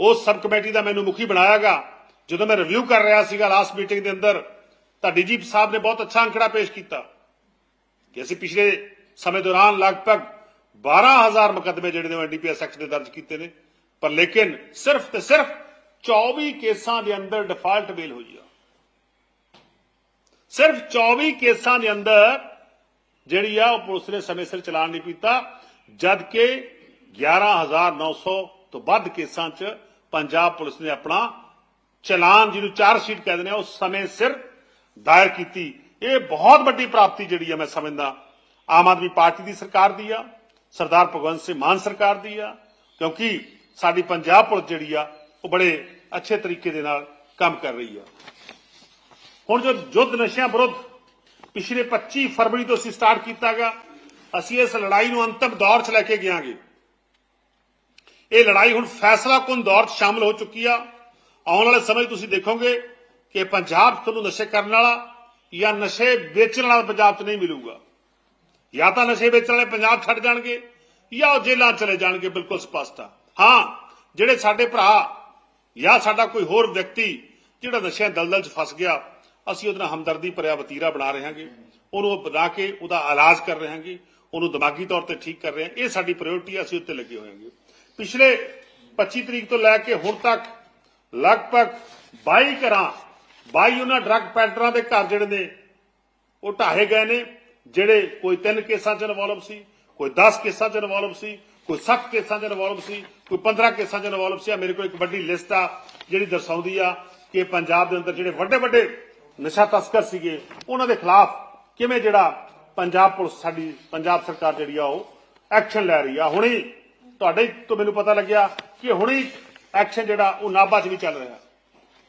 ਉਸ ਸਬ ਕਮੇਟੀ ਦਾ ਮੈਨੂੰ ਮੁਖੀ ਬਣਾਇਆਗਾ। ਜਦੋਂ ਮੈਂ ਰਿਵਿਊ ਕਰ ਰਿਹਾ ਸੀਗਾ ਲਾਸਟ ਮੀਟਿੰਗ ਦੇ ਅੰਦਰ ਤਾਂ ਡੀਜੀਪੀ ਸਾਹਿਬ ਨੇ ਬਹੁਤ ਅੱਛਾ ਅੰਕੜਾ ਪੇਸ਼ ਕੀਤਾ ਕਿ ਅਸੀਂ ਪਿਛਲੇ ਸਮੇਂ ਦੌਰਾਨ ਲਗਭਗ 12000 ਮੁਕੱਦਮੇ ਜਿਹੜੇ ਨੇ ਐਨਡੀਪੀਐਸ ਐਕਟ ਦੇ ਦਰਜ ਕੀਤੇ ਨੇ। ਪਰ ਲੇਕਿਨ ਸਿਰਫ ਤੇ ਸਿਰਫ 24 ਕੇਸਾਂ ਦੇ ਅੰਦਰ ਡਿਫਾਲਟ ਬੇਲ ਹੋਈ ਆ ਸਿਰਫ 24 ਕੇਸਾਂ ਦੇ ਅੰਦਰ ਜਿਹੜੀ ਆ ਉਹ ਪੁਲਿਸ ਨੇ ਸਮੇਂ ਸਿਰ ਚਲਾਨ ਨਹੀਂ ਕੀਤਾ ਜਦ ਕਿ 11900 ਤੋਂ ਵੱਧ ਕੇਸਾਂ 'ਚ ਪੰਜਾਬ ਪੁਲਿਸ ਨੇ ਆਪਣਾ ਚਲਾਨ ਜਿਹਨੂੰ ਚਾਰ ਸ਼ੀਟ ਕਹਿੰਦੇ ਨੇ ਉਹ ਸਮੇਂ ਸਿਰ ਦਾਇਰ ਕੀਤੀ ਇਹ ਬਹੁਤ ਵੱਡੀ ਪ੍ਰਾਪਤੀ ਜਿਹੜੀ ਆ ਮੈਂ ਸਮਝਦਾ ਆਮ ਆਦਮੀ ਪਾਰਟੀ ਦੀ ਸਰਕਾਰ ਦੀ ਆ ਸਰਦਾਰ ਭਗਵੰਤ ਸਿੰਘ ਮਾਨ ਸਰਕਾਰ ਦੀ ਆ ਕਿਉਂਕਿ ਸਾਡੀ ਪੰਜਾਬ ਪੁਲਿਸ ਜਿਹੜੀ ਆ, ਉਹ ਬੜੇ ਅੱਛੇ ਤਰੀਕੇ ਦੇ ਨਾਲ ਕੰਮ ਕਰ ਰਹੀ ਆ। ਹੁਣ ਜੋ ਯੁੱਧ ਨਸ਼ਿਆਂ ਵਿਰੁੱਧ ਪਿਛਲੇ 25 ਫਰਵਰੀ ਤੋਂ ਅਸੀਂ ਸਟਾਰਟ ਕੀਤਾਗਾ ਅਸੀਂ ਇਸ ਲੜਾਈ ਨੂੰ ਅੰਤਮ ਦੌਰ 'ਚ ਲੈ ਕੇ ਗਿਆਂਗੇ। ਇਹ ਲੜਾਈ ਹੁਣ ਫੈਸਲਾ ਫੈਸਲਾਕੁਨ ਦੌਰ 'ਚ ਸ਼ਾਮਲ ਹੋ ਚੁੱਕੀ ਆ। ਆਉਣ ਵਾਲੇ ਸਮੇਂ 'ਚ ਤੁਸੀਂ ਦੇਖੋਗੇ ਕਿ ਪੰਜਾਬ ਤੁਹਾਨੂੰ ਨਸ਼ੇ ਕਰਨ ਵਾਲਾ ਜਾਂ ਨਸ਼ੇ ਵੇਚਣ ਵਾਲਾ ਪੰਜਾਬ 'ਚ ਨਹੀਂ ਮਿਲੂਗਾ। ਜਾਂ ਤਾਂ ਨਸ਼ੇ ਵੇਚਣ ਵਾਲੇ ਪੰਜਾਬ ਛੱਡ ਜਾਣਗੇ ਜਾਂ ਉਹ ਜੇਲ੍ਹਾਂ ਚਲੇ ਜਾਣਗੇ, ਬਿਲਕੁਲ ਸਪਸ਼ਟ ਆ। ਹਾਂ, ਜਿਹੜੇ ਸਾਡੇ ਭਰਾ ਜਾਂ ਸਾਡਾ ਕੋਈ ਹੋਰ ਵਿਅਕਤੀ ਜਿਹੜਾ ਨਸ਼ਿਆਂ ਦਲਦਲ 'ਚ ਫਸ ਗਿਆ, ਅਸੀਂ ਉਹਦੇ ਨਾਲ ਹਮਦਰਦੀ ਭਰਿਆ ਵਤੀਰਾ ਬਣਾ ਰਹੇ ਹਾਂਗੇ। ਉਹਨੂੰ ਉਹ ਬਣਾ ਕੇ ਉਹਦਾ ਇਲਾਜ ਕਰ ਰਹੇ ਹਾਂਗੇ, ਉਹਨੂੰ ਦਿਮਾਗੀ ਤੌਰ ਤੇ ਠੀਕ ਕਰ ਰਹੇ ਹਾਂ। ਇਹ ਸਾਡੀ ਪ੍ਰਾਇੋਰਟੀ ਆ, ਅਸੀਂ ਉੱਤੇ ਲੱਗੇ ਹੋਏ ਹਾਂਗੇ। ਪਿਛਲੇ 25 ਤਰੀਕ ਤੋਂ ਲੈ ਕੇ ਹੁਣ ਤੱਕ ਲਗਭਗ 22 ਘਰਾਂ 22 ਉਹਨਾਂ ਡਰੱਗ ਪੈਡਰਾਂ ਦੇ ਘਰ ਜਿਹੜੇ ਨੇ, ਉਹ ਢਾਹੇ ਗਏ ਨੇ, ਜਿਹੜੇ ਕੋਈ ਤਿੰਨ ਕੇਸਾਂ 'ਚ ਇਨਵੋਲਵ ਸੀ, ਕੋਈ 10 ਕੇਸਾਂ 'ਚ ਇਨਵੋਲਵ ਸੀ, ਕੋਈ 7 ਕੇਸਾਂ 'ਚ ਇਨਵੋਲਵ ਸੀ ਕੋਈ 15 ਕੇਸਾਂ 'ਚ ਇਨਵੋਲਵ ਸੀ ਮੇਰੇ ਕੋਲ ਇੱਕ ਵੱਡੀ ਲਿਸਟ ਆ, ਜਿਹੜੀ ਦਰਸਾਉਂਦੀ ਆ ਕਿ ਪੰਜਾਬ ਦੇ ਅੰਦਰ ਜਿਹੜੇ ਵੱਡੇ ਵੱਡੇ ਨਸ਼ਾ ਤਸਕਰ ਸੀਗੇ, ਉਹਨਾਂ ਦੇ ਖਿਲਾਫ ਕਿਵੇਂ ਜਿਹੜਾ ਪੰਜਾਬ ਪੁਲਿਸ ਸਾਡੀ, ਪੰਜਾਬ ਸਰਕਾਰ ਜਿਹੜੀ ਆ ਉਹ ਐਕਸ਼ਨ ਲੈ ਰਹੀ ਆ। ਹੁਣੇ ਤੁਹਾਡੇ ਤੋਂ ਮੈਨੂੰ ਪਤਾ ਲੱਗਿਆ ਕਿ ਹੁਣੇ ਐਕਸ਼ਨ ਜਿਹੜਾ ਉਹ ਨਾਭਾ 'ਚ ਵੀ ਚੱਲ ਰਿਹਾ।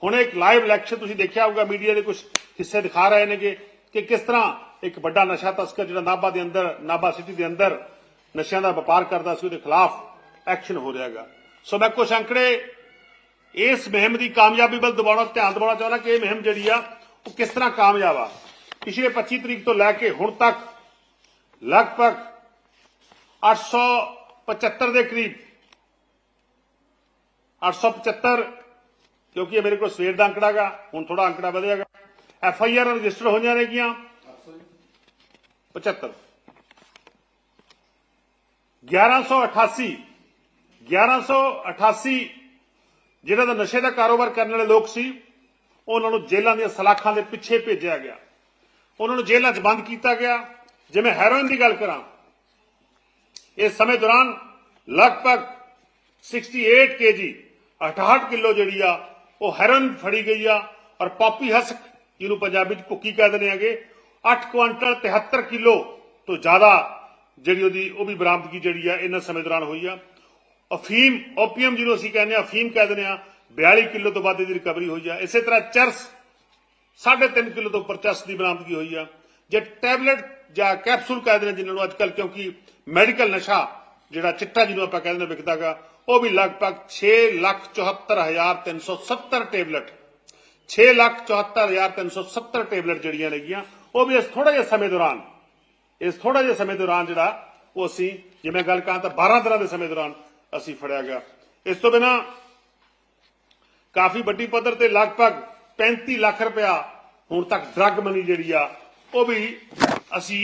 ਹੁਣ ਇੱਕ ਲਾਈਵ ਇਲੈਕਸ਼ਨ ਤੁਸੀਂ ਦੇਖਿਆ ਹੋਊਗਾ, ਮੀਡੀਆ ਦੇ ਕੁਝ ਹਿੱਸੇ ਦਿਖਾ ਰਹੇ ਨੇਗੇ ਕਿ ਕਿਸ ਤਰ੍ਹਾਂ ਇੱਕ ਵੱਡਾ ਨਸ਼ਾ ਤਸਕਰ ਜਿਹੜਾ ਨਾਭਾ ਦੇ ਅੰਦਰ, ਨਾਭਾ ਸਿਟੀ ਦੇ ਅੰਦਰ ਨਸ਼ਿਆਂ ਦਾ ਵਪਾਰ ਕਰਦਾ ਸੀ, ਉਹਦੇ ਖਿਲਾਫ ਐਕਸ਼ਨ ਹੋ ਰਿਹਾਗਾ। ਸੋ ਮੈਂ ਕੁਝ ਅੰਕੜੇ ਇਸ ਮੁਹਿੰਮ ਦੀ ਕਾਮਯਾਬੀ ਵੱਲ ਦਬਾਉਣਾ ਧਿਆਨ ਦਿਵਾਉਣਾ ਚਾਹੁੰਦਾ ਕਿ ਇਹ ਮੁਹਿੰਮ ਜਿਹੜੀ ਆ, ਉਹ ਕਿਸ ਤਰ੍ਹਾਂ ਕਾਮਯਾਬ ਆ। ਪਿਛਲੇ 25 ਤਰੀਕ ਤੋਂ ਲੈ ਕੇ ਹੁਣ ਤੱਕ ਲਗਭਗ 875 ਦੇ ਕਰੀਬ 875 ਕਿਉਂਕਿ ਇਹ ਮੇਰੇ ਕੋਲ ਸਵੇਰ ਦਾ ਅੰਕੜਾ ਹੈਗਾ ਹੁਣ ਥੋੜਾ ਅੰਕੜਾ ਵਧਿਆਗਾ। ਐਫ ਆਈ ਆਰ ਰਜਿਸਟਰ ਹੋਈਆਂ ਨੇਗੀਆਂ 75 1188 1188, ਜਿਹੜਾ ਦਾ ਨਸ਼ੇ ਦਾ ਕਾਰੋਬਾਰ ਕਰਨ ਵਾਲੇ ਲੋਕ ਸੀ ਉਹਨਾਂ ਨੂੰ ਜੇਲ੍ਹਾਂ ਦੀਆਂ ਸਲਾਖਾਂ ਦੇ ਪਿੱਛੇ ਭੇਜਿਆ ਗਿਆ। ਉਹਨਾਂ ਨੂੰ ਜੇਲ੍ਹਾਂ 'ਚ ਬੰਦ ਕੀਤਾ ਗਿਆ। ਜਿਵੇਂ ਹੈਰੋਇਨ ਦੀ ਗੱਲ ਕਰਾਂ, ਇਸ ਸਮੇਂ ਦੌਰਾਨ ਲਗਭਗ 68 ਕੇਜੀ 68 ਕਿਲੋ ਜਿਹੜੀ ਆ, ਉਹ ਹੈਰਨ ਫੜੀ ਗਈ ਆ ਔਰ ਪਾਪੀ ਹਸਕ, ਜਿਹਨੂੰ ਪੰਜਾਬੀ ਚ ਭੁੱਕੀ ਕਹਿ ਦਿੰਦੇ ਆਗੇ 8 ਕੁਇੰਟਲ 73 ਕਿਲੋ ਤੋਂ ਜ਼ਿਆਦਾ ਜਿਹੜੀ ਉਹਦੀ, ਉਹ ਵੀ ਬਰਾਮਦਗੀ ਜਿਹੜੀ ਆ, ਇਹਨਾਂ ਸਮੇਂ ਦੌਰਾਨ ਹੋਈ ਆ। ਅਫੀਮ ਓਪੀਅਮ ਜਿਹਨੂੰ ਅਸੀਂ ਕਹਿੰਦੇ ਆ ਅਫੀਮ ਕਹਿ ਦਿੰਦੇ ਆ 42 ਕਿਲੋ ਤੋਂ ਵੱਧ ਦੀ ਰਿਕਵਰੀ ਹੋਈ ਆ ਇਸੇ ਤਰ੍ਹਾਂ ਚਰਸ 3.5 ਕਿਲੋ ਤੋਂ ਉੱਪਰ ਚਰਸ ਦੀ ਬਰਾਮਦਗੀ ਹੋਈ ਆ ਜੇ ਟੈਬਲੇਟ ਜਾਂ ਕੈਪਸੂਲ ਕਹਿ ਦਿੰਦੇ ਜਿਨ੍ਹਾਂ ਨੂੰ ਅੱਜਕੱਲ ਕਿਉਂਕਿ ਮੈਡੀਕਲ ਨਸ਼ਾ ਜਿਹੜਾ ਚਿੱਟਾ ਜਿਹਨੂੰ ਆਪਾਂ ਕਹਿੰਦੇ ਨੇ ਵਿਕਦਾਗਾ ਉਹ ਵੀ ਲਗਭਗ 674370 ਟੇਬਲੇਟ 674370 ਟੇਬਲੇਟ ਜਿਹੜੀਆਂ ਨੇਗੀਆਂ ਉਹ ਵੀ ਇਸ ਥੋੜਾ ਜਿਹਾ ਸਮੇਂ ਦੌਰਾਨ ਇਸ ਥੋੜਾ ਜਿਹਾ ਸਮੇਂ ਦੌਰਾਨ ਜਿਹੜਾ ਉਹ ਅਸੀਂ ਜਿਵੇਂ ਗੱਲ ਕਰਾਂ ਤਾਂ 12 ਦਿਨਾਂ ਦੇ ਸਮੇਂ ਦੌਰਾਨ ਅਸੀਂ ਫੜਿਆ ਗਿਆ। ਇਸ ਤੋਂ ਬਿਨਾ ਕਾਫੀ ਵੱਡੀ ਪੱਧਰ ਤੇ ਲਗਭਗ 35 ਲੱਖ ਰੁਪਇਆ ਹੁਣ ਤੱਕ ਡਰੱਗ ਮਨੀ ਜਿਹੜੀ ਆ ਉਹ ਵੀ ਅਸੀਂ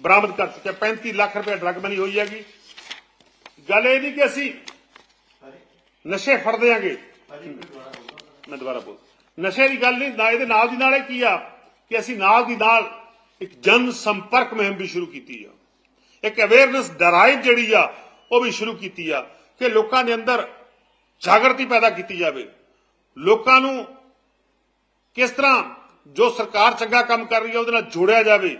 ਬਰਾਮਦ ਕਰ ਚੁੱਕੇ ਹਾਂ। 35 ਲੱਖ ਰੁਪਇਆ ਡਰੱਗ ਮਨੀ ਹੋਈ ਹੈਗੀ। ਗੱਲ ਇਹ ਨਹੀਂ ਕਿ ਅਸੀਂ ਨਸ਼ੇ ਫੜਦੇ ਆਂਗੇ ਮੈਂ ਦੁਬਾਰਾ ਬੋਲ ਨਸ਼ੇ ਦੀ ਗੱਲ ਨਹੀਂ ਨਾ ਇਹਦੇ ਨਾਲ ਦੀ ਨਾਲ ਇਹ ਕੀ ਆ ਕਿ ਅਸੀਂ ਨਾਲ ਦੀ ਨਾਲ ਇੱਕ ਜਨ ਸੰਪਰਕ ਮੁਹਿੰਮ ਵੀ ਸ਼ੁਰੂ ਕੀਤੀ ਆ। ਇੱਕ ਅਵੇਅਰਨੈਸ ਡਰਾਈਵ ਜਿਹੜੀ ਆ ਉਹ ਵੀ ਸ਼ੁਰੂ ਕੀਤੀ ਆ ਕਿ ਲੋਕਾਂ ਦੇ ਅੰਦਰ ਜਾਗਰਤੀ ਪੈਦਾ ਕੀਤੀ ਜਾਵੇ। ਲੋਕਾਂ ਨੂੰ ਕਿਸ ਤਰ੍ਹਾਂ ਜੋ ਸਰਕਾਰ ਚੰਗਾ ਕੰਮ ਕਰ ਰਹੀ ਹੈ ਉਹਦੇ ਨਾਲ ਜੋੜਿਆ ਜਾਵੇ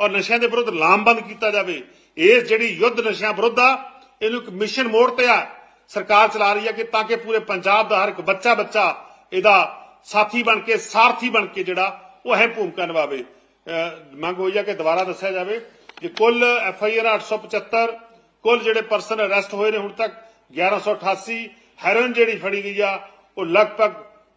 ਔਰ ਨਸ਼ਿਆਂ ਦੇ ਵਿਰੁੱਧ ਲਾਮਬੰਦ ਕੀਤਾ ਜਾਵੇ। ਇਸ ਜਿਹੜੀ ਯੁੱਧ ਨਸ਼ਿਆਂ ਵਿਰੁੱਧ ਆ, ਇਹਨੂੰ ਇੱਕ ਮਿਸ਼ਨ ਮੋੜ ਤੇ ਆ ਸਰਕਾਰ ਚਲਾ ਰਹੀ ਹੈ ਕਿ ਤਾਂ ਕਿ ਪੂਰੇ ਪੰਜਾਬ ਦਾ ਹਰ ਇੱਕ ਬੱਚਾ ਬੱਚਾ ਇਹਦਾ ਸਾਥੀ ਬਣ ਕੇ, ਸਾਰਥੀ ਬਣ ਕੇ ਜਿਹੜਾ ਉਹ ਅਹਿਮ ਭੂਮਿਕਾ ਨਿਭਾਵੇ। ਮੰਗ ਹੋਈ ਆ ਕਿ ਦੁਬਾਰਾ ਦੱਸਿਆ ਜਾਵੇ ਕਿ ਕੁੱਲ ਐਫ ਆਈ ਆਰ 875 ਕੁੱਲ ਜਿਹੜੇ ਪਰਸਨ ਅਰੈਸਟ ਹੋਏ ਨੇ ਹੁਣ ਤੱਕ 1188 ਹੈਰੋਇਨ ਜਿਹੜੀ ਫੜੀ ਗਈ ਆ ਉਹ ਲਗਭਗ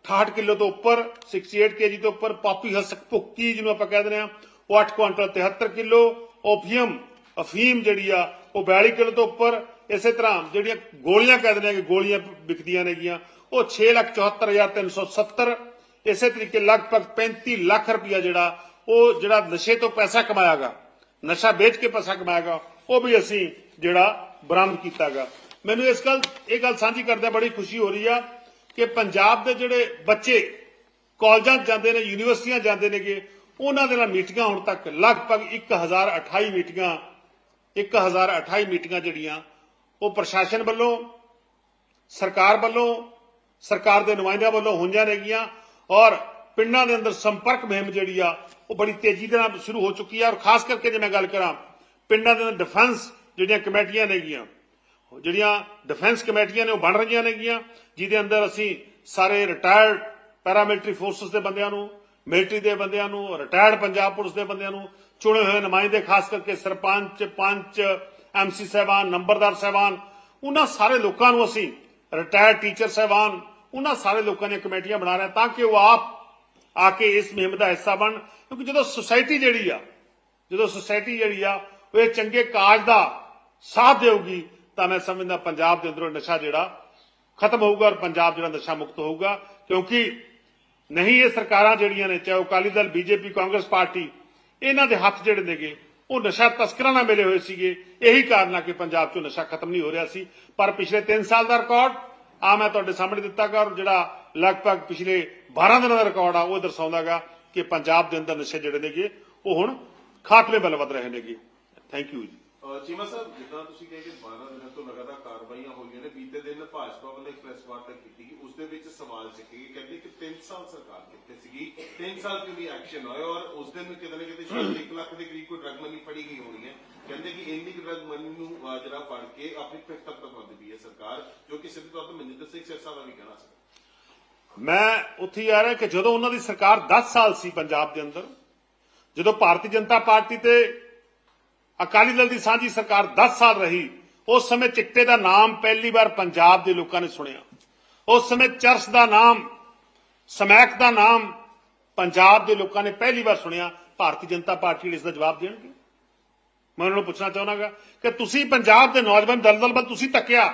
68 ਕਿਲੋ ਤੋਂ ਉੱਪਰ 68 ਕੇਜੀ ਤੋਂ ਉੱਪਰ ਪਾਪੀ ਹਸਕ ਭੁੱਕੀ ਜਿਹਨੂੰ ਆਪਾਂ ਕਹਿ ਦਿੰਦੇ ਆ ਉਹ 8 ਕੁਆਂਟਲ 73 ਕਿਲੋ ਓਪੀਅਮ ਅਫੀਮ ਜਿਹੜੀ ਆ ਉਹ 42 ਕਿਲੋ ਤੋਂ ਉੱਪਰ ਇਸੇ ਤਰ੍ਹਾਂ ਜਿਹੜੀਆਂ ਗੋਲੀਆਂ ਕਹਿੰਦੇ ਨੇ ਕਿ ਗੋਲੀਆਂ ਵਿਕਦੀਆਂ ਨੇਗੀਆਂ ਉਹ 674370 ਇਸੇ ਤਰੀਕੇ ਲਗਭਗ 35 ਲੱਖ ਰੁਪਇਆ ਜਿਹੜਾ ਉਹ ਜਿਹੜਾ ਨਸ਼ੇ ਤੋਂ ਪੈਸਾ ਕਮਾਇਆਗਾ ਨਸ਼ਾ ਵੇਚ ਕੇ ਪੈਸਾ ਕਮਾਇਆਗਾ ਉਹ ਵੀ ਅਸੀਂ ਜਿਹੜਾ ਬਰਾਮਦ ਕੀਤਾਗਾ ਮੈਨੂੰ ਇਸ ਗੱਲ, ਇਹ ਗੱਲ ਸਾਂਝੀ ਕਰਦਿਆਂ ਬੜੀ ਖੁਸ਼ੀ ਹੋ ਰਹੀ ਆ ਕਿ ਪੰਜਾਬ ਦੇ ਜਿਹੜੇ ਬੱਚੇ ਕਾਲਜਾਂ ਜਾਂਦੇ ਨੇ, ਯੂਨੀਵਰਸਿਟੀਆਂ ਜਾਂਦੇ ਨੇਗੇ, ਉਹਨਾਂ ਦੇ ਨਾਲ ਮੀਟਿੰਗਾਂ ਹੁਣ ਤੱਕ ਲਗਭਗ 1028 ਮੀਟਿੰਗਾਂ 1028 ਮੀਟਿੰਗਾਂ ਜਿਹੜੀਆਂ, ਉਹ ਪ੍ਰਸ਼ਾਸਨ ਵੱਲੋਂ, ਸਰਕਾਰ ਵੱਲੋਂ, ਸਰਕਾਰ ਦੇ ਨੁਮਾਇੰਦਿਆਂ ਵੱਲੋਂ ਹੋਈਆਂ ਨੇਗੀਆਂ ਔਰ ਪਿੰਡਾਂ ਦੇ ਅੰਦਰ ਸੰਪਰਕ ਮੁਹਿੰਮ ਜਿਹੜੀ ਆ, ਉਹ ਬੜੀ ਤੇਜ਼ੀ ਦੇ ਨਾਲ ਸ਼ੁਰੂ ਹੋ ਚੁੱਕੀ ਆ ਔਰ ਖਾਸ ਕਰਕੇ ਜੇ ਮੈਂ ਗੱਲ ਕਰਾਂ ਪਿੰਡਾਂ ਦੇ ਅੰਦਰ ਡਿਫੈਂਸ ਜਿਹੜੀਆਂ ਕਮੇਟੀਆਂ ਨੇਗੀਆਂ, ਜਿਹੜੀਆਂ ਡਿਫੈਂਸ ਕਮੇਟੀਆਂ ਨੇ ਉਹ ਬਣ ਰਹੀਆਂ ਨੇਗੀਆਂ, ਜਿਹਦੇ ਅੰਦਰ ਅਸੀਂ ਸਾਰੇ ਰਿਟਾਇਰਡ ਪੈਰਾਮਿਲਟਰੀ ਫੋਰਸਸ ਦੇ ਬੰਦਿਆਂ ਨੂੰ ਮਿਲਟਰੀ ਦੇ ਬੰਦਿਆਂ ਨੂੰ ਰਿਟਾਇਰਡ ਪੰਜਾਬ ਪੁਲਿਸ ਦੇ ਬੰਦਿਆਂ ਨੂੰ, ਚੁਣੇ ਹੋਏ ਨੁਮਾਇੰਦੇ ਖਾਸ ਕਰਕੇ ਸਰਪੰਚ, ਪੰਚ ਐਮਸੀ ਸਾਹਿਬਾਨ, ਨੰਬਰਦਾਰ ਸਾਹਿਬਾਨ, ਉਹਨਾਂ ਸਾਰੇ ਲੋਕਾਂ ਨੂੰ ਅਸੀਂ ਰਿਟਾਇਰਡ ਟੀਚਰ ਸਾਹਿਬਾਨ, ਉਹਨਾਂ ਸਾਰੇ ਲੋਕਾਂ ਦੀਆਂ ਕਮੇਟੀਆਂ ਬਣਾ ਰਹੇ ਤਾਂ ਕਿ ਉਹ ਆਪ ਆ ਕੇ ਇਸ ਮੁਹਿੰਮ ਦਾ ਹਿੱਸਾ ਬਣ, ਕਿਉਂਕਿ ਜਦੋਂ ਸੁਸਾਇਟੀ ਜਿਹੜੀ ਆ, ਜਦੋਂ ਸੁਸਾਇਟੀ ਜਿਹੜੀ ਆ, ਉਹ ਇਹ ਚੰਗੇ ਕਾਜ ਦਾ ਸਾਥ ਦੇਊਗੀ, ਤਾਂ ਮੈਂ ਸਮਝਦਾ ਪੰਜਾਬ ਦੇ ਅੰਦਰੋਂ ਨਸ਼ਾ ਜਿਹੜਾ ਖਤਮ ਹੋਊਗਾ ਔਰ ਪੰਜਾਬ ਜਿਹੜਾ ਨਸ਼ਾ ਮੁਕਤ ਹੋਊਗਾ, ਕਿਉਂਕਿ ਨਹੀਂ ਇਹ ਸਰਕਾਰਾਂ ਜਿਹੜੀਆਂ ਨੇ, ਚਾਹੇ ਅਕਾਲੀ ਦਲ, ਬੀਜੇਪੀ, ਕਾਂਗਰਸ ਪਾਰਟੀ, ਇਹਨਾਂ ਦੇ ਹੱਥ ਜਿਹੜੇ ਨੇਗੇ, ਉਹ ਨਸ਼ਾ ਤਸਕਰਾਂ ਨਾਲ ਮਿਲੇ ਹੋਏ ਸੀਗੇ। ਇਹੀ ਕਾਰਨ ਆ ਕਿ ਪੰਜਾਬ 'ਚੋਂ ਨਸ਼ਾ ਖਤਮ ਨਹੀਂ ਹੋ ਰਿਹਾ ਸੀ। ਪਰ ਪਿਛਲੇ 3 ਸਾਲ ਦਾ ਰਿਕਾਰਡ ਆ ਮੈਂ ਤੁਹਾਡੇ ਸਾਹਮਣੇ ਦਿੱਤਾ ਗਾ ਔਰ ਜਿਹੜਾ ਲਗਭਗ ਪਿਛਲੇ 12 ਦਿਨਾਂ ਦਾ ਰਿਕਾਰਡ ਆ, ਉਹ ਦਰਸਾਉਂਦਾਗਾ ਕਿ ਪੰਜਾਬ ਦੇ ਅੰਦਰ ਨਸ਼ੇ ਜਿਹੜੇ ਨੇਗੇ, ਉਹ ਹੁਣ ਖਾਤਮੇ ਵੱਲ ਵਧ ਰਹੇ ਨੇਗੇ। ਥੈਂਕ ਯੂ ਜੀ। ਚੀਮਾ ਸਾਹਿਬ ਜਿੱਦਾਂ ਤੁਸੀਂ ਕਹੇ 12 ਦਿਨਾਂ ਤੋਂ ਲਗਾਤਾਰ ਕਾਰਵਾਈਆਂ ਹੋਈਆਂ ਨੇ, ਬੀਤੇ ਦਿਨ ਭਾਜਪਾ ਵੱਲੋਂ ਇੱਕ ਪ੍ਰੈਸ ਵਾਰਤਾ ਕੀਤੀ ਗਈ, ਉਸ ਦੇ ਵਿੱਚ ਸਵਾਲ ਚੱਕੇ ਗਏ ਕਹਿੰਦੇ ਕਿ 3 ਸਾਲ ਸਰਕਾਰ ਕਿੱਥੇ ਸੀਗੀ 3 ਸਾਲ ਕਿਉਂ ਨਹੀਂ ਐਕਸ਼ਨ ਹੋਇਆ ਔਰ ਉਸ ਦਿਨ ਵੀ ਕਿਤੇ ਨਾ ਕਿਤੇ ਸ਼ਾਇਦ 1 ਲੱਖ ਦੇ ਕਰੀਬ ਕੋਈ ਡਰਗ ਮਨੀ ਫੜੀ ਗਈ ਹੋਣੀ ਹੈ। ਕਹਿੰਦੇ ਕਿ ਇੰਨੀ ਡਰਗ ਮਨੀ ਨੂੰ ਜਿਹੜਾ ਫੜ ਕੇ ਆਪਣੀ ਪਿੱਠ ਤੱਕ ਤੱਕ ਪਈ ਹੈ ਸਰਕਾਰ, ਜੋ ਕਿ ਸਿੱਧੇ ਤੌਰ ਤੇ ਮਨਜਿੰਦਰ ਸਿੰਘ ਸਿਰਸਾ ਦਾ ਵੀ ਕਹਿਣਾ ਸੀ। ਮੈਂ ਉੱਥੇ ਹੀ ਆ ਰਿਹਾ ਕਿ ਜਦੋਂ ਉਹਨਾਂ ਦੀ ਸਰਕਾਰ 10 ਸਾਲ ਸੀ ਪੰਜਾਬ ਦੇ ਅੰਦਰ, ਜਦੋਂ ਭਾਰਤੀ ਜਨਤਾ ਪਾਰਟੀ ਤੇ ਅਕਾਲੀ ਦਲ ਦੀ ਸਾਂਝੀ ਸਰਕਾਰ 10 ਸਾਲ ਰਹੀ, ਉਸ ਸਮੇਂ ਚਿੱਟੇ ਦਾ ਨਾਮ ਪਹਿਲੀ ਵਾਰ ਪੰਜਾਬ ਦੇ ਲੋਕਾਂ ਨੇ ਸੁਣਿਆ। ਉਸ ਸਮੇਂ ਚਰਸ ਦਾ ਨਾਮ, ਸਮੈਕ ਦਾ ਨਾਮ ਪੰਜਾਬ ਦੇ ਲੋਕਾਂ ਨੇ ਪਹਿਲੀ ਵਾਰ ਸੁਣਿਆ। ਭਾਰਤੀ ਜਨਤਾ ਪਾਰਟੀ ਇਸ ਦਾ ਜਵਾਬ ਦੇਣਗੇ। ਮੈਂ ਉਹਨਾਂ ਨੂੰ ਪੁੱਛਣਾ ਚਾਹੁੰਦਾਗਾ ਕਿ ਤੁਸੀਂ ਪੰਜਾਬ ਦੇ ਨੌਜਵਾਨ ਦਲਦਲ ਵੱਲ ਤੁਸੀਂ ਤੱਕਿਆ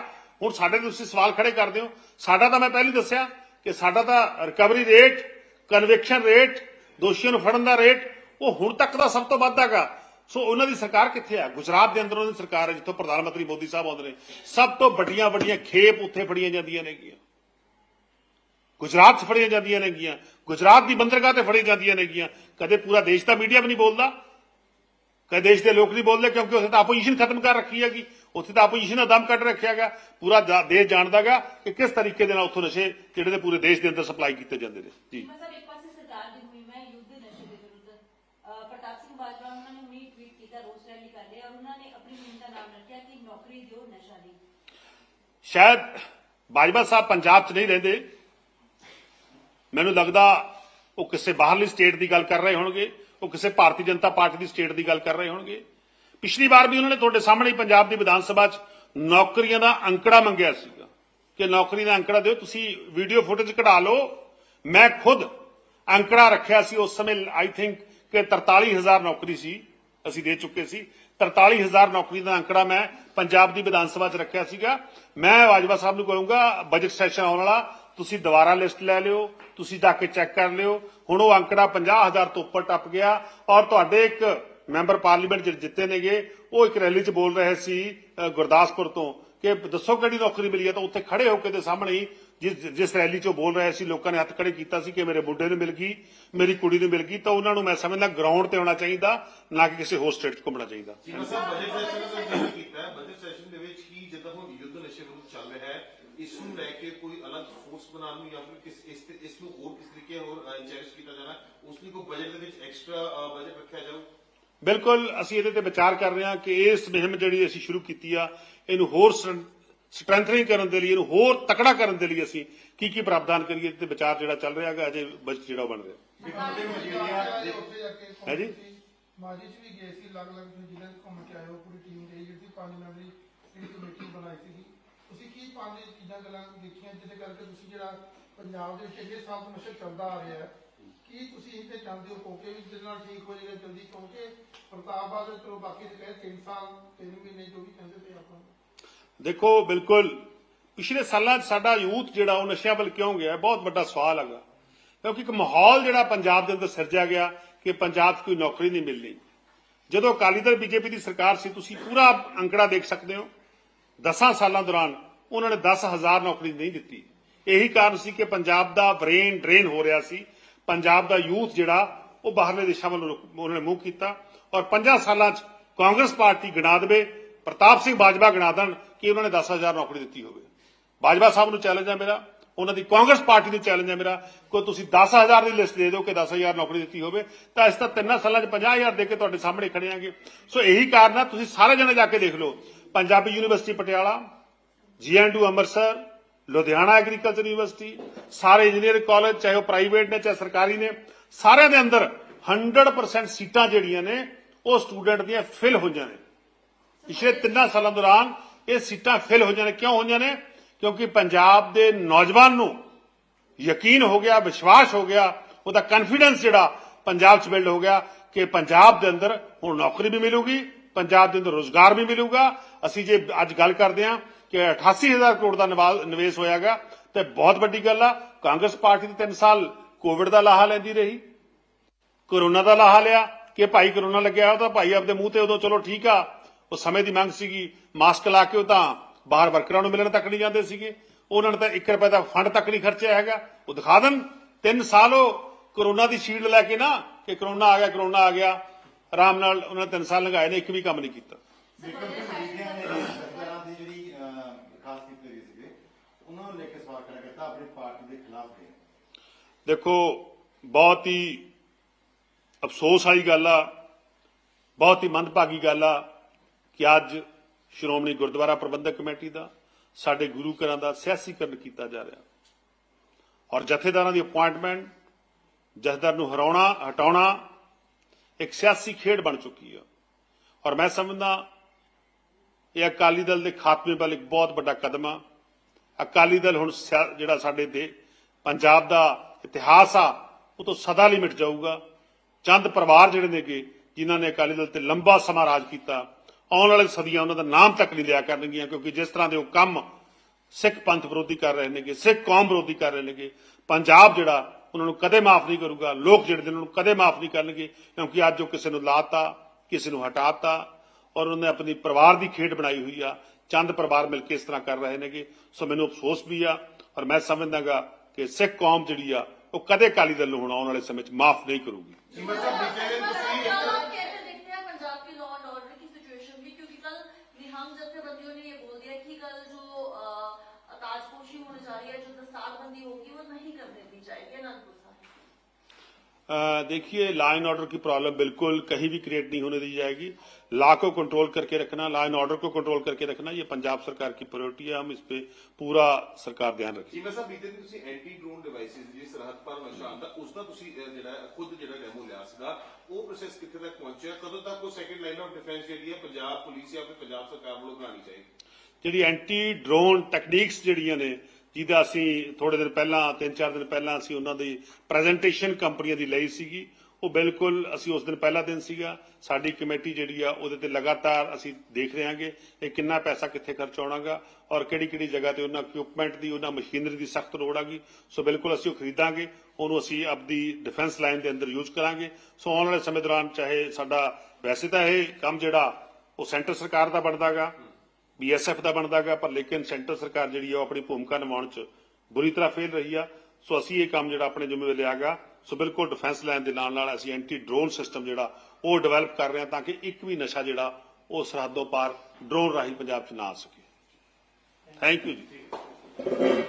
ਹੁਣ ਸਾਡੇ ਤੇ ਤੁਸੀਂ ਸਵਾਲ ਖੜੇ ਕਰਦੇ ਹੋ। ਸਾਡਾ ਤਾਂ ਮੈਂ ਪਹਿਲੀ ਦੱਸਿਆ ਕਿ ਸਾਡਾ ਤਾਂ ਰਿਕਵਰੀ ਰੇਟ ਕਨਵਿਕਸ਼ਨ ਰੇਟ ਦੋਸ਼ੀਆਂ ਨੂੰ ਫੜਨ ਦਾ ਰੇਟ ਉਹ ਹੁਣ ਤੱਕ ਦਾ ਸਭ ਤੋਂ ਵੱਧ ਹੈਗਾ। ਸੋ ਉਹਨਾਂ ਦੀ ਸਰਕਾਰ ਕਿੱਥੇ ਆ? ਗੁਜਰਾਤ ਦੇ ਅੰਦਰ ਉਹਨਾਂ ਦੀ ਸਰਕਾਰ ਹੈ, ਜਿੱਥੋਂ ਪ੍ਰਧਾਨ ਮੰਤਰੀ ਮੋਦੀ ਸਾਹਿਬ ਆਉਂਦੇ ਨੇ। ਸਭ ਤੋਂ ਵੱਡੀਆਂ ਵੱਡੀਆਂ ਖੇਪ ਉੱਥੇ ਫੜੀਆਂ ਜਾਂਦੀਆਂ ਨੇਗੀਆਂ। ਗੁਜਰਾਤ 'ਚ ਫੜੀਆਂ ਜਾਂਦੀਆਂ ਨੇਗੀਆਂ। ਗੁਜਰਾਤ ਦੀ ਬੰਦਰਗਾਹ ਤੇ ਫੜੀਆਂ ਜਾਂਦੀਆਂ ਨੇਗੀਆਂ। ਕਦੇ ਪੂਰਾ ਦੇਸ਼ ਦਾ ਮੀਡੀਆ ਵੀ ਨਹੀਂ ਬੋਲਦਾ। ਕਦੇ ਦੇਸ਼ ਦੇ ਲੋਕ ਨਹੀਂ ਬੋਲਦੇ ਕਿਉਂਕਿ ਉੱਥੇ ਤਾਂ ਆਪੋਜੀਸ਼ਨ ਖਤਮ ਕਰ ਰੱਖੀ ਹੈਗੀ। ਉੱਥੇ ਤਾਂ ਆਪੋਜੀਸ਼ਨ ਦਾ ਦਮ ਕੱਢ ਰੱਖਿਆ ਗਿਆ। ਪੂਰਾ ਜਾ- ਦੇਸ਼ ਜਾਣਦਾਗਾ ਕਿ ਕਿਸ ਤਰੀਕੇ ਦੇ ਨਾਲ ਉੱਥੋਂ ਨਸ਼ੇ ਜਿਹੜੇ ਦੇ ਪੂਰੇ ਦੇਸ਼ ਦੇ ਅੰਦਰ ਸਪਲਾਈ ਕੀਤੇ ਜਾਂਦੇ ਨੇ। ਜੀ। ਮਤਲਬ ਇੱਕ ਪਾਸੇ ਸਰਕਾਰ ਦੀ ਮੁਹਿੰਮ ਹੈ ਯੁੱਧ ਨਸ਼ੇ ਦੇ ਵਿਰੁੱਧ ਪ੍ਰਤਾਪ ਸਿੰਘ ਬਾਜਵਾ ਉਹਨਾਂ ਨੇ ਹੁਣੀ ਟਵੀਟ ਕੀਤਾ ਰੋਸ ਰੈਲੀ ਕਰ ਲਿਆ ਔਰ ਉਹਨਾਂ ਨੇ ਆਪਣੀ ਮੁਹਿੰਮ ਦਾ ਨਾਮ ਰੱਖਿਆ ਕਿ ਨੌਕਰੀ ਦਿਓ ਨਸ਼ਾ ਨਹੀਂ ਸ਼ਾਇਦ ਬਾਜਵਾ ਸਾਹਿਬ ਪੰਜਾਬ 'ਚ ਨਹੀਂ ਰਹਿੰਦੇ। ਮੈਨੂੰ ਲੱਗਦਾ ਉਹ ਕਿਸੇ ਬਾਹਰਲੀ ਸਟੇਟ ਦੀ ਗੱਲ ਕਰ ਰਹੇ ਹੋਣਗੇ, ਉਹ ਕਿਸੇ ਭਾਰਤੀ ਜਨਤਾ ਪਾਰਟੀ ਦੀ ਸਟੇਟ ਦੀ ਗੱਲ ਕਰ ਰਹੇ ਹੋਣਗੇ। ਪਿਛਲੀ ਵਾਰ ਵੀ ਉਹਨਾਂ ਨੇ ਤੁਹਾਡੇ ਸਾਹਮਣੇ ਪੰਜਾਬ ਦੀ ਵਿਧਾਨ ਸਭਾ 'ਚ ਨੌਕਰੀਆਂ ਦਾ ਅੰਕੜਾ ਮੰਗਿਆ ਸੀਗਾ। ਕਿ ਨੌਕਰੀ ਦਾ ਅੰਕੜਾ ਦਿਓ, ਤੁਸੀਂ ਵੀਡੀਓ ਫੁਟੇਜ ਕਢਾ ਲਓ। ਮੈਂ ਖੁਦ ਅੰਕੜਾ ਰੱਖਿਆ ਸੀ, ਉਸ ਸਮੇਂ ਆਈ ਥਿੰਕ ਕਿ 43000 ਨੌਕਰੀ ਸੀ, ਅਸੀਂ ਦੇ ਚੁੱਕੇ ਸੀ। 43000 ਨੌਕਰੀ ਦਾ ਅੰਕੜਾ ਮੈਂ ਪੰਜਾਬ ਦੀ ਵਿਧਾਨ ਸਭਾ 'ਚ ਰੱਖਿਆ ਸੀਗਾ। ਮੈਂ ਬਾਜਵਾ ਸਾਹਿਬ ਨੂੰ ਕਹੂੰਗਾ ਬਜਟ ਸੈਸ਼ਨ ਆਉਣ ਵਾਲਾ, ਤੁਸੀਂ ਦੁਬਾਰਾ ਲਿਸਟ ਲੈ ਲਿਓ, ਤੁਸੀਂ ਜਾ ਕੇ ਚੈੱਕ ਕਰ ਲਿਓ। ਹੁਣ ਉਹ ਅੰਕੜਾ 50000 ਤੋਂ ਉੱਪਰ ਟੱਪ ਗਿਆ ਔਰ ਤੁਹਾਡੇ ਇੱਕ ਮੈਂਬਰ ਪਾਰਲੀਮੈਂਟ ਜਿਹੜੇ ਜਿੱਤੇ ਨੇਗੇ, ਉਹ ਇੱਕ ਰੈਲੀ 'ਚ ਬੋਲ ਰਹੇ ਸੀ ਗੁਰਦਾਸਪੁਰ ਤੋਂ ਕਿ ਦੱਸੋ ਕਿਹੜੀ ਨੌਕਰੀ ਮਿਲੀ ਹੈ ਤਾਂ ਉੱਥੇ ਖੜੇ ਹੋ ਕੇ ਦੇ ਸਾਹਮਣੇ ਜਿਸ ਜਿਸ ਰੈਲੀ 'ਚੋਂ ਬੋਲ ਰਹੇ ਸੀ ਲੋਕਾਂ ਨੇ ਹੱਥ ਖੜੇ ਕੀਤਾ ਸੀ ਕਿ ਮੇਰੇ ਬੁੱਢੇ ਨੂੰ ਮਿਲ ਗਈ ਮੇਰੀ ਕੁੜੀ ਨੂੰ ਮਿਲ ਗਈ ਤਾਂ ਉਹਨਾਂ ਨੂੰ ਮੈਂ ਸਮਝਦਾ ਗਰਾਊਂਡ ਤੇ ਆਉਣਾ ਚਾਹੀਦਾ ਨਾ ਕਿ ਕਿਸੇ ਹੋਰ ਸਟੇਟ 'ਚ ਘੁੰਮਣਾ ਚਾਹੀਦਾ। ਚੀਮਾ ਸਾਹਿਬ ਬਜਟ ਸੈਸ਼ਨ ਦੇ ਵਿੱਚ ਕੀਤਾ ਹੈ। ਬਜਟ ਸੈਸ਼ਨ ਦੇ ਵਿੱਚ ਕੀ ਜਿੱਦਾਂ ਹੁਣ ਯੁੱਧ ਨਸ਼ੇ ਵਿਰੁੱਧ ਚੱਲ ਰਿਹਾ ਹੈ ਇਸ ਨੂੰ ਲੈ ਕੇ ਕੋਈ ਅਲੱਗ ਫੋਰਸ ਬਣਾਉਣ ਨੂੰ ਜਾਂ ਫਿਰ ਕਿਸ ਇਸ ਤੇ ਇਸ ਨੂੰ ਹੋਰ ਕਿਸ ਤਰੀਕੇ ਹੋਰ ਚੈਰਿਸ਼ ਕੀਤਾ ਜਾਣਾ ਉਸ ਲਈ ਕੋਈ ਬਜਟ ਦੇ ਵਿੱਚ ਐਕਸਟਰਾ ਬਜਟ ਰੱਖਿਆ ਜਾਊ? ਬਿਲਕੁਲ ਅਸੀਂ ਇਹਦੇ ਤੇ ਵਿਚਾਰ ਕਰ ਰਹੇ ਹਾਂ ਕਿ ਇਸ ਮੁਹਿੰਮ ਜਿਹੜੀ ਅਸੀਂ ਸ਼ੁਰੂ ਕੀਤੀ ਆ ਇਹਨੂੰ ਹੋਰ ਸਟਰੈਂਥਨਿੰਗ ਕਰਨ ਦੇ ਲਈ, ਇਹਨੂੰ ਹੋਰ ਤਕੜਾ ਕਰਨ ਦੇ ਲਈ ਅਸੀਂ ਕੀ ਕੀ ਪ੍ਰਾਵਧਾਨ ਕਰੀਏ ਤੇ ਵਿਚਾਰ ਜਿਹੜਾ ਚੱਲ ਰਿਹਾ ਹੈਗਾ, ਅਜੇ ਬਜਟ ਜਿਹੜਾ ਬਣ ਰਿਹਾ। ਹੈ ਜੀ? ਮਾਜੀ ਚ ਵੀ ਗਏ ਸੀ ਅਲੱਗ ਅਲੱਗ ਜ਼ਿਲ੍ਹਿਆਂ ਘੁੰਮ ਕੇ ਆਏ ਹੋ, ਪੂਰੀ ਟੀਮ ਗਈ ਜਿਹੜੀ ਪੰਜ ਮੈਂਬਰੀ ਜਿਹੜੀ ਕਮੇਟੀ ਬਣਾਈ ਸੀ ਤੁਸੀਂ ਕੀ ਪੰਜ ਚੀਜ਼ਾਂ, ਗੱਲਾਂ ਦੇਖੀਆਂ ਜਿਹਦੇ ਕਰਕੇ ਤੁਸੀਂ ਜਿਹੜਾ ਪੰਜਾਬ ਦੇ ਵਿੱਚ ਇੰਨੇ ਸਾਲ ਤੋਂ ਨਸ਼ਾ ਚੱਲਦਾ ਆ ਰਿਹਾ ਹੈ? ਕੀ ਤੁਸੀਂ ਇਹ ਤੇ ਚਾਹੁੰਦੇ ਹੋ ਕਿ ਵੀ ਜਿਹਦੇ ਨਾਲ ਠੀਕ ਹੋ ਜਾਏਗਾ ਜਲਦੀ? ਕਿਉਂਕਿ ਪ੍ਰਤਾਪ ਬਾਦਲ ਚਲੋ ਬਾਕੀ ਤੇ ਕਹੇ 3 ਸਾਲ 3 ਮਹੀਨੇ ਜੋ ਵੀ ਕਹਿੰਦੇ ਤੇ ਆਪਾਂ। ਦੇਖੋ, ਬਿਲਕੁਲ। ਪਿਛਲੇ ਸਾਲਾਂ 'ਚ ਸਾਡਾ ਯੂਥ ਜਿਹੜਾ, ਉਹ ਨਸ਼ਿਆਂ ਵੱਲ ਕਿਉਂ ਗਿਆ? ਬਹੁਤ ਵੱਡਾ ਸਵਾਲ ਹੈਗਾ। ਕਿਉਂਕਿ ਇੱਕ ਮਾਹੌਲ ਜਿਹੜਾ ਪੰਜਾਬ ਦੇ ਅੰਦਰ ਸਿਰਜਿਆ ਗਿਆ ਕਿ ਪੰਜਾਬ 'ਚ ਕੋਈ ਨੌਕਰੀ ਨਹੀਂ ਮਿਲਣੀ। ਜਦੋਂ ਅਕਾਲੀ ਦਲ, ਬੀਜੇਪੀ ਦੀ ਸਰਕਾਰ ਸੀ, ਤੁਸੀਂ ਪੂਰਾ ਅੰਕੜਾ ਦੇਖ ਸਕਦੇ ਹੋ। 10 ਸਾਲਾਂ ਦੌਰਾਨ ਉਹਨਾਂ ਨੇ 10000 ਨੌਕਰੀ ਨਹੀਂ ਦਿੱਤੀ। ਇਹੀ ਕਾਰਨ ਸੀ ਕਿ ਪੰਜਾਬ ਦਾ ਬ੍ਰੇਨ ਡਰੇਨ ਹੋ ਰਿਹਾ ਸੀ। ਪੰਜਾਬ ਦਾ ਯੂਥ ਜਿਹੜਾ, ਉਹ ਬਾਹਰਲੇ ਦੇਸ਼ਾਂ ਵੱਲ ਉਹਨਾਂ ਨੇ ਮੂੰਹ ਕੀਤਾ। ਔਰ 5 ਸਾਲਾਂ 'ਚ ਕਾਂਗਰਸ ਪਾਰਟੀ ਗਣਾ ਦੇਵੇ, ਪ੍ਰਤਾਪ ਸਿੰਘ ਬਾਜਵਾ ਗਣਾ ਦੇਣ ਕਿ ਉਹਨਾਂ ਨੇ 10000 ਨੌਕਰੀ ਦਿੱਤੀ ਹੋਵੇ। ਬਾਜਵਾ ਸਾਹਿਬ ਨੂੰ ਚੈਲੰਜ ਹੈ ਮੇਰਾ, ਉਹਨਾਂ ਦੀ ਕਾਂਗਰਸ ਪਾਰਟੀ ਨੂੰ ਚੈਲੰਜ ਹੈ ਮੇਰਾ। ਕੋਈ ਤੁਸੀਂ 10000 ਦੀ ਲਿਸਟ ਦੇ ਦਿਓ ਕਿ 10000 ਨੌਕਰੀ ਦਿੱਤੀ ਹੋਵੇ, ਤਾਂ ਇਸ ਤਾਂ ਤਿੰਨਾਂ ਸਾਲਾਂ 'ਚ 50000 ਦੇ ਕੇ ਤੁਹਾਡੇ ਸਾਹਮਣੇ ਖੜੇ ਆਂਗੇ। ਸੋ ਇਹੀ ਕਾਰਨ ਆ, ਤੁਸੀਂ ਸਾਰੇ ਜਣੇ ਜਾ ਕੇ ਦੇਖ ਲਓ। Punjabi university Patiala, GNDU Amritsar, Ludhiana agriculture university ਸਾਰੇ ਇੰਜੀਨੀਅਰਿੰਗ ਕਾਲਜ ਚਾਹੇ ਉਹ ਪ੍ਰਾਈਵੇਟ ਨੇ, ਚਾਹੇ ਸਰਕਾਰੀ ਨੇ, ਸਾਰਿਆਂ ਦੇ ਅੰਦਰ 100% ਸੀਟਾਂ ਜਿਹੜੀਆਂ ਨੇ, ਉਹ ਸਟੂਡੈਂਟ ਦੀਆਂ ਫਿਲ ਹੋਈਆਂ ਨੇ। ਪਿਛਲੇ ਤਿੰਨਾਂ ਸਾਲਾਂ ਦੌਰਾਨ ਇਹ ਸੀਟਾਂ ਫਿਲ ਹੋਈਆਂ ਨੇ ਕਿਉਂ ਹੋਈਆਂ ਨੇ ਕਿਉਂਕਿ ਪੰਜਾਬ ਦੇ ਨੌਜਵਾਨ ਨੂੰ ਯਕੀਨ ਹੋ ਗਿਆ, ਵਿਸ਼ਵਾਸ ਹੋ ਗਿਆ, ਉਹਦਾ ਕੌਨਫੀਡੈਂਸ ਜਿਹੜਾ ਪੰਜਾਬ 'ਚ ਬਿਲਡ ਹੋ ਗਿਆ ਕਿ ਪੰਜਾਬ ਦੇ ਅੰਦਰ ਹੁਣ ਨੌਕਰੀ ਵੀ ਮਿਲੂਗੀ, ਪੰਜਾਬ ਦੇ ਅੰਦਰ ਰੋਜ਼ਗਾਰ ਵੀ ਮਿਲੂਗਾ। ਅਸੀਂ ਜੇ ਅੱਜ ਗੱਲ ਕਰਦੇ ਹਾਂ ਕਿ 88000 ਕਰੋੜ ਦਾ ਨਿਵਾ- ਨਿਵੇਸ਼ ਹੋਇਆਗਾ, ਤੇ ਬਹੁਤ ਵੱਡੀ ਗੱਲ ਆ, ਕਾਂਗਰਸ ਪਾਰਟੀ ਦੇ 3 ਸਾਲ ਕੋਵਿਡ ਦਾ ਲਾਹਾ ਲੈਂਦੀ ਰਹੀ। ਕਰੋਨਾ ਦਾ ਲਾਹਾ ਲਿਆ, ਕਿ ਭਾਈ ਕਰੋਨਾ ਲੱਗਿਆ ਉਹ ਤਾਂ ਭਾਈ ਆਪਦੇ ਮੂੰਹ ਤੇ ਉਦੋਂ ਚਲੋ ਠੀਕ ਆ ਉਹ ਸਮੇਂ ਦੀ ਮੰਗ ਸੀਗੀ ਮਾਸਕ ਲਾ ਕੇ ਉਹ ਤਾਂ ਬਾਹਰ ਵਰਕਰਾਂ ਨੂੰ ਮਿਲਣ ਤੱਕ ਨਹੀਂ ਜਾਂਦੇ ਸੀਗੇ। ਉਹਨਾਂ ਨੇ ਤਾਂ 1 ਰੁਪਏ ਦਾ ਫੰਡ ਤੱਕ ਨਹੀਂ ਖਰਚਿਆ ਹੈਗਾ। ਉਹ ਦਿਖਾ ਦੇਣ 3 ਸਾਲ ਉਹ ਕਰੋਨਾ ਦੀ ਸ਼ੀਲਡ ਲੈ ਕੇ ਨਾ ਕਿ ਕਰੋਨਾ ਆ ਗਿਆ ਕਰੋਨਾ ਆ ਗਿਆ। ਆਰਾਮ ਨਾਲ ਉਹਨਾਂ ਨੇ 3 ਸਾਲ ਲਗਾਏ ਨੇ ਇੱਕ ਵੀ ਕੰਮ ਨਹੀਂ ਕੀਤਾ। ਦੇਖੋ ਬਹੁਤ ਹੀ ਅਫਸੋਸ ਵਾਲੀ ਗੱਲ ਆ ਬਹੁਤ ਹੀ ਮੰਦਭਾਗੀ ਗੱਲ ਆ। ਕਿ ਅੱਜ ਸ਼੍ਰੋਮਣੀ ਗੁਰਦੁਆਰਾ ਪ੍ਰਬੰਧਕ ਕਮੇਟੀ ਦਾ, ਸਾਡੇ ਗੁਰੂ ਘਰਾਂ ਦਾ ਸਿਆਸੀਕਰਨ ਕੀਤਾ ਜਾ ਰਿਹਾ। ਔਰ ਜਥੇਦਾਰਾਂ ਦੀ ਅਪਾਇੰਟਮੈਂਟ ਜਥੇਦਾਰ ਨੂੰ ਹਰਾਉਣਾ, ਹਟਾਉਣਾ ਇੱਕ ਸਿਆਸੀ ਖੇਡ ਬਣ ਚੁੱਕੀ ਆ। ਔਰ ਮੈਂ ਸਮਝਦਾ ਇਹ ਅਕਾਲੀ ਦਲ ਦੇ ਖਾਤਮੇ ਵੱਲ ਇੱਕ ਬਹੁਤ ਵੱਡਾ ਕਦਮ ਆ। ਅਕਾਲੀ ਦਲ ਹੁਣ ਸਿਆ- ਜਿਹੜਾ ਸਾਡੇ ਦੇ ਪੰਜਾਬ ਦਾ ਇਤਿਹਾਸ ਆ, ਉਹ ਤੋਂ ਸਦਾ ਲਈ ਮਿਟ ਜਾਊਗਾ। ਚੰਦ ਪਰਿਵਾਰ ਜਿਹੜੇ ਨੇਗੇ, ਜਿਨ੍ਹਾਂ ਨੇ ਅਕਾਲੀ ਦਲ ਤੇ ਲੰਬਾ ਸਮਾਂ ਰਾਜ ਕੀਤਾ ਆਉਣ ਵਾਲੇ ਸਦੀਆਂ ਉਹਨਾਂ ਦਾ ਨਾਮ ਤੱਕ ਨਹੀਂ ਲਿਆ ਕਰਨਗੀਆਂ, ਕਿਉਂਕਿ ਜਿਸ ਤਰ੍ਹਾਂ ਦੇ ਉਹ ਕੰਮ ਸਿੱਖ ਪੰਥ ਵਿਰੋਧੀ ਕਰ ਰਹੇ ਨੇਗੇ, ਸਿੱਖ ਕੌਮ ਵਿਰੋਧੀ ਕਰ ਰਹੇ ਨੇਗੇ, ਪੰਜਾਬ ਜਿਹੜਾ ਉਹਨਾਂ ਨੂੰ ਕਦੇ ਮਾਫ ਨਹੀਂ ਕਰੂਗਾ, ਲੋਕ ਜਿਹੜੇ ਨੇ ਉਹਨਾਂ ਨੂੰ ਕਦੇ ਮਾਫ ਨਹੀਂ ਕਰਨਗੇ, ਕਿਉਂਕਿ ਅੱਜ ਉਹ ਕਿਸੇ ਨੂੰ ਲਾਤਾ, ਕਿਸੇ ਨੂੰ ਹਟਾਤਾ ਔਰ ਉਹਨੇ ਆਪਣੀ ਪਰਿਵਾਰ ਦੀ ਖੇਡ ਬਣਾਈ ਹੋਈ ਆ, ਚੰਦ ਪਰਿਵਾਰ ਮਿਲ ਕੇ ਇਸ ਤਰ੍ਹਾਂ ਕਰ ਰਹੇ ਨੇਗੇ, ਸੋ ਮੈਨੂੰ ਅਫਸੋਸ ਵੀ ਆ ਔਰ ਮੈਂ ਸਮਝਦਾਗਾ ਕਿ ਸਿੱਖ ਕੌਮ ਜਿਹੜੀ ਆ, ਉਹ ਕਦੇ ਅਕਾਲੀ ਦਲ ਨੂੰ ਹੁਣ ਆਉਣ ਵਾਲੇ ਸਮੇਂ 'ਚ ਮਾਫ ਨਹੀਂ ਕਰੂਗੀ। रही है जो दस्तारबंदी होगी वो नहीं करने दी जाएगी अनंतपुर साहिब अ, देखिए लॉ एंड ऑर्डर की प्रॉब्लम बिल्कुल कहीं भी क्रिएट नहीं होने दी जाएगी लॉ को कंट्रोल करके रखना लॉ एंड ऑर्डर को कंट्रोल करके रखना ये पंजाब सरकार की प्रायोरिटी है हम इस पे पूरा सरकार ध्यान रखेगी ਚੀਮਾ ਸਾਹਿਬ ਬੀਤੇ ਦਿਨ ਤੁਸੀਂ ਐਂਟੀ ਡਰੋਨ ਡਿਵਾਈਸਿਸ ਜੀ ਸਰਹੱਦ ਪਰ ਨਸ਼ਾ ਆਉਂਦਾ ਉਸ ਦਾ ਤੁਸੀਂ ਅਹ, ਜਿਹੜਾ ਹੈ, ਖੁਦ ਜਿਹੜਾ ਡੈਮੋ ਲਿਆ ਸੀਗਾ ਉਹ ਪ੍ਰੋਸੈਸ ਕਿੱਥੇ ਤੱਕ ਪਹੁੰਚਿਆ ਕਦੋਂ ਤੱਕ ਉਹ ਸੈਕੰਡ ਲਾਈਨ ਆਫ ਡਿਫੈਂਸ ਜਿਹੜੀ ਹੈ ਪੰਜਾਬ ਪੁਲਿਸ ਜਾਂ ਫਿਰ ਪੰਜਾਬ ਸਰਕਾਰ ਵੱਲੋਂ ਬਣਾਉਣੀ ਚਾਹੀਦੀ ਜਿਹੜੀ ਐਂਟੀ ਡਰੋਨ ਟੈਕਨੀਕਸ ਜਿਹੜੀਆਂ ਨੇ ਜਿਹਦਾ ਅਸੀਂ ਥੋੜੇ ਦਿਨ ਪਹਿਲਾਂ, ਤਿੰਨ ਚਾਰ ਦਿਨ ਪਹਿਲਾਂ ਅਸੀਂ ਉਹਨਾਂ ਦੀ ਪ੍ਰੈਜੈਂਟੇਸ਼ਨ ਕੰਪਨੀਆਂ ਦੀ ਲਈ ਸੀਗੀ। ਉਹ ਬਿਲਕੁਲ ਅਸੀਂ ਉਸ ਦਿਨ ਪਹਿਲਾ ਦਿਨ ਸੀਗਾ। ਸਾਡੀ ਕਮੇਟੀ ਜਿਹੜੀ ਆ, ਉਹਦੇ ਤੇ ਲਗਾਤਾਰ ਅਸੀਂ ਦੇਖ ਰਹੇ ਹਾਂਗੇ ਇਹ ਕਿੰਨਾ ਪੈਸਾ ਕਿੱਥੇ ਖਰਚ ਆਉਣਾਗਾ ਔਰ ਕਿਹੜੀ ਕਿਹੜੀ ਜਗ੍ਹਾ ਤੇ ਉਹਨਾਂ ਇਕਵਿਪਮੈਂਟ ਦੀ, ਉਹਨਾਂ ਮਸ਼ੀਨਰੀ ਦੀ ਸਖਤ ਲੋੜ ਆਗੀ। ਸੋ ਬਿਲਕੁਲ ਅਸੀਂ ਉਹ ਖਰੀਦਾਂਗੇ, ਉਹਨੂੰ ਅਸੀਂ ਆਪਦੀ ਡਿਫੈਂਸ ਲਾਈਨ ਦੇ ਅੰਦਰ ਯੂਜ਼ ਕਰਾਂਗੇ। ਸੋ ਆਉਣ ਵਾਲੇ ਸਮੇਂ ਦੌਰਾਨ ਚਾਹੇ ਸਾਡਾ, ਵੈਸੇ ਤਾਂ ਇਹ ਕੰਮ ਜਿਹੜਾ ਉਹ ਸੈਂਟਰ ਸਰਕਾਰ ਦਾ ਬਣਦਾਗਾ ਬੀਐਸਐਫ ਦਾ ਬਣਦਾਗਾ ਪਰ ਲੇਕਿਨ ਸੈਂਟਰ ਸਰਕਾਰ ਜਿਹੜੀ ਆ ਉਹ ਆਪਣੀ ਭੂਮਿਕਾ ਨਿਭਾਉਣ 'ਚ ਬੁਰੀ ਤਰ੍ਹਾਂ ਫੇਲ ਰਹੀ ਆ। ਸੋ ਅਸੀਂ ਇਹ ਕੰਮ ਜਿਹੜਾ ਆਪਣੇ ਜ਼ਿੰਮੇਵਾਰੀ ਲਿਆਗਾ ਸੋ ਬਿਲਕੁਲ ਡਿਫੈਂਸ ਲਾਈਨ ਦੇ ਨਾਲ ਨਾਲ ਅਸੀਂ ਐਂਟੀ ਡਰੋਨ ਸਿਸਟਮ ਜਿਹੜਾ ਉਹ ਡਿਵੈਲਪ ਕਰ ਰਹੇ ਹਾਂ ਤਾਂ ਕਿ ਇੱਕ ਵੀ ਨਸ਼ਾ ਜਿਹੜਾ ਉਹ ਸਰਹੱਦੋਂ ਪਾਰ ਡਰੋਨ ਰਾਹੀਂ ਪੰਜਾਬ 'ਚ ਨਾ ਆ ਸਕੇ। ਥੈਂਕ ਯੂ ਜੀ।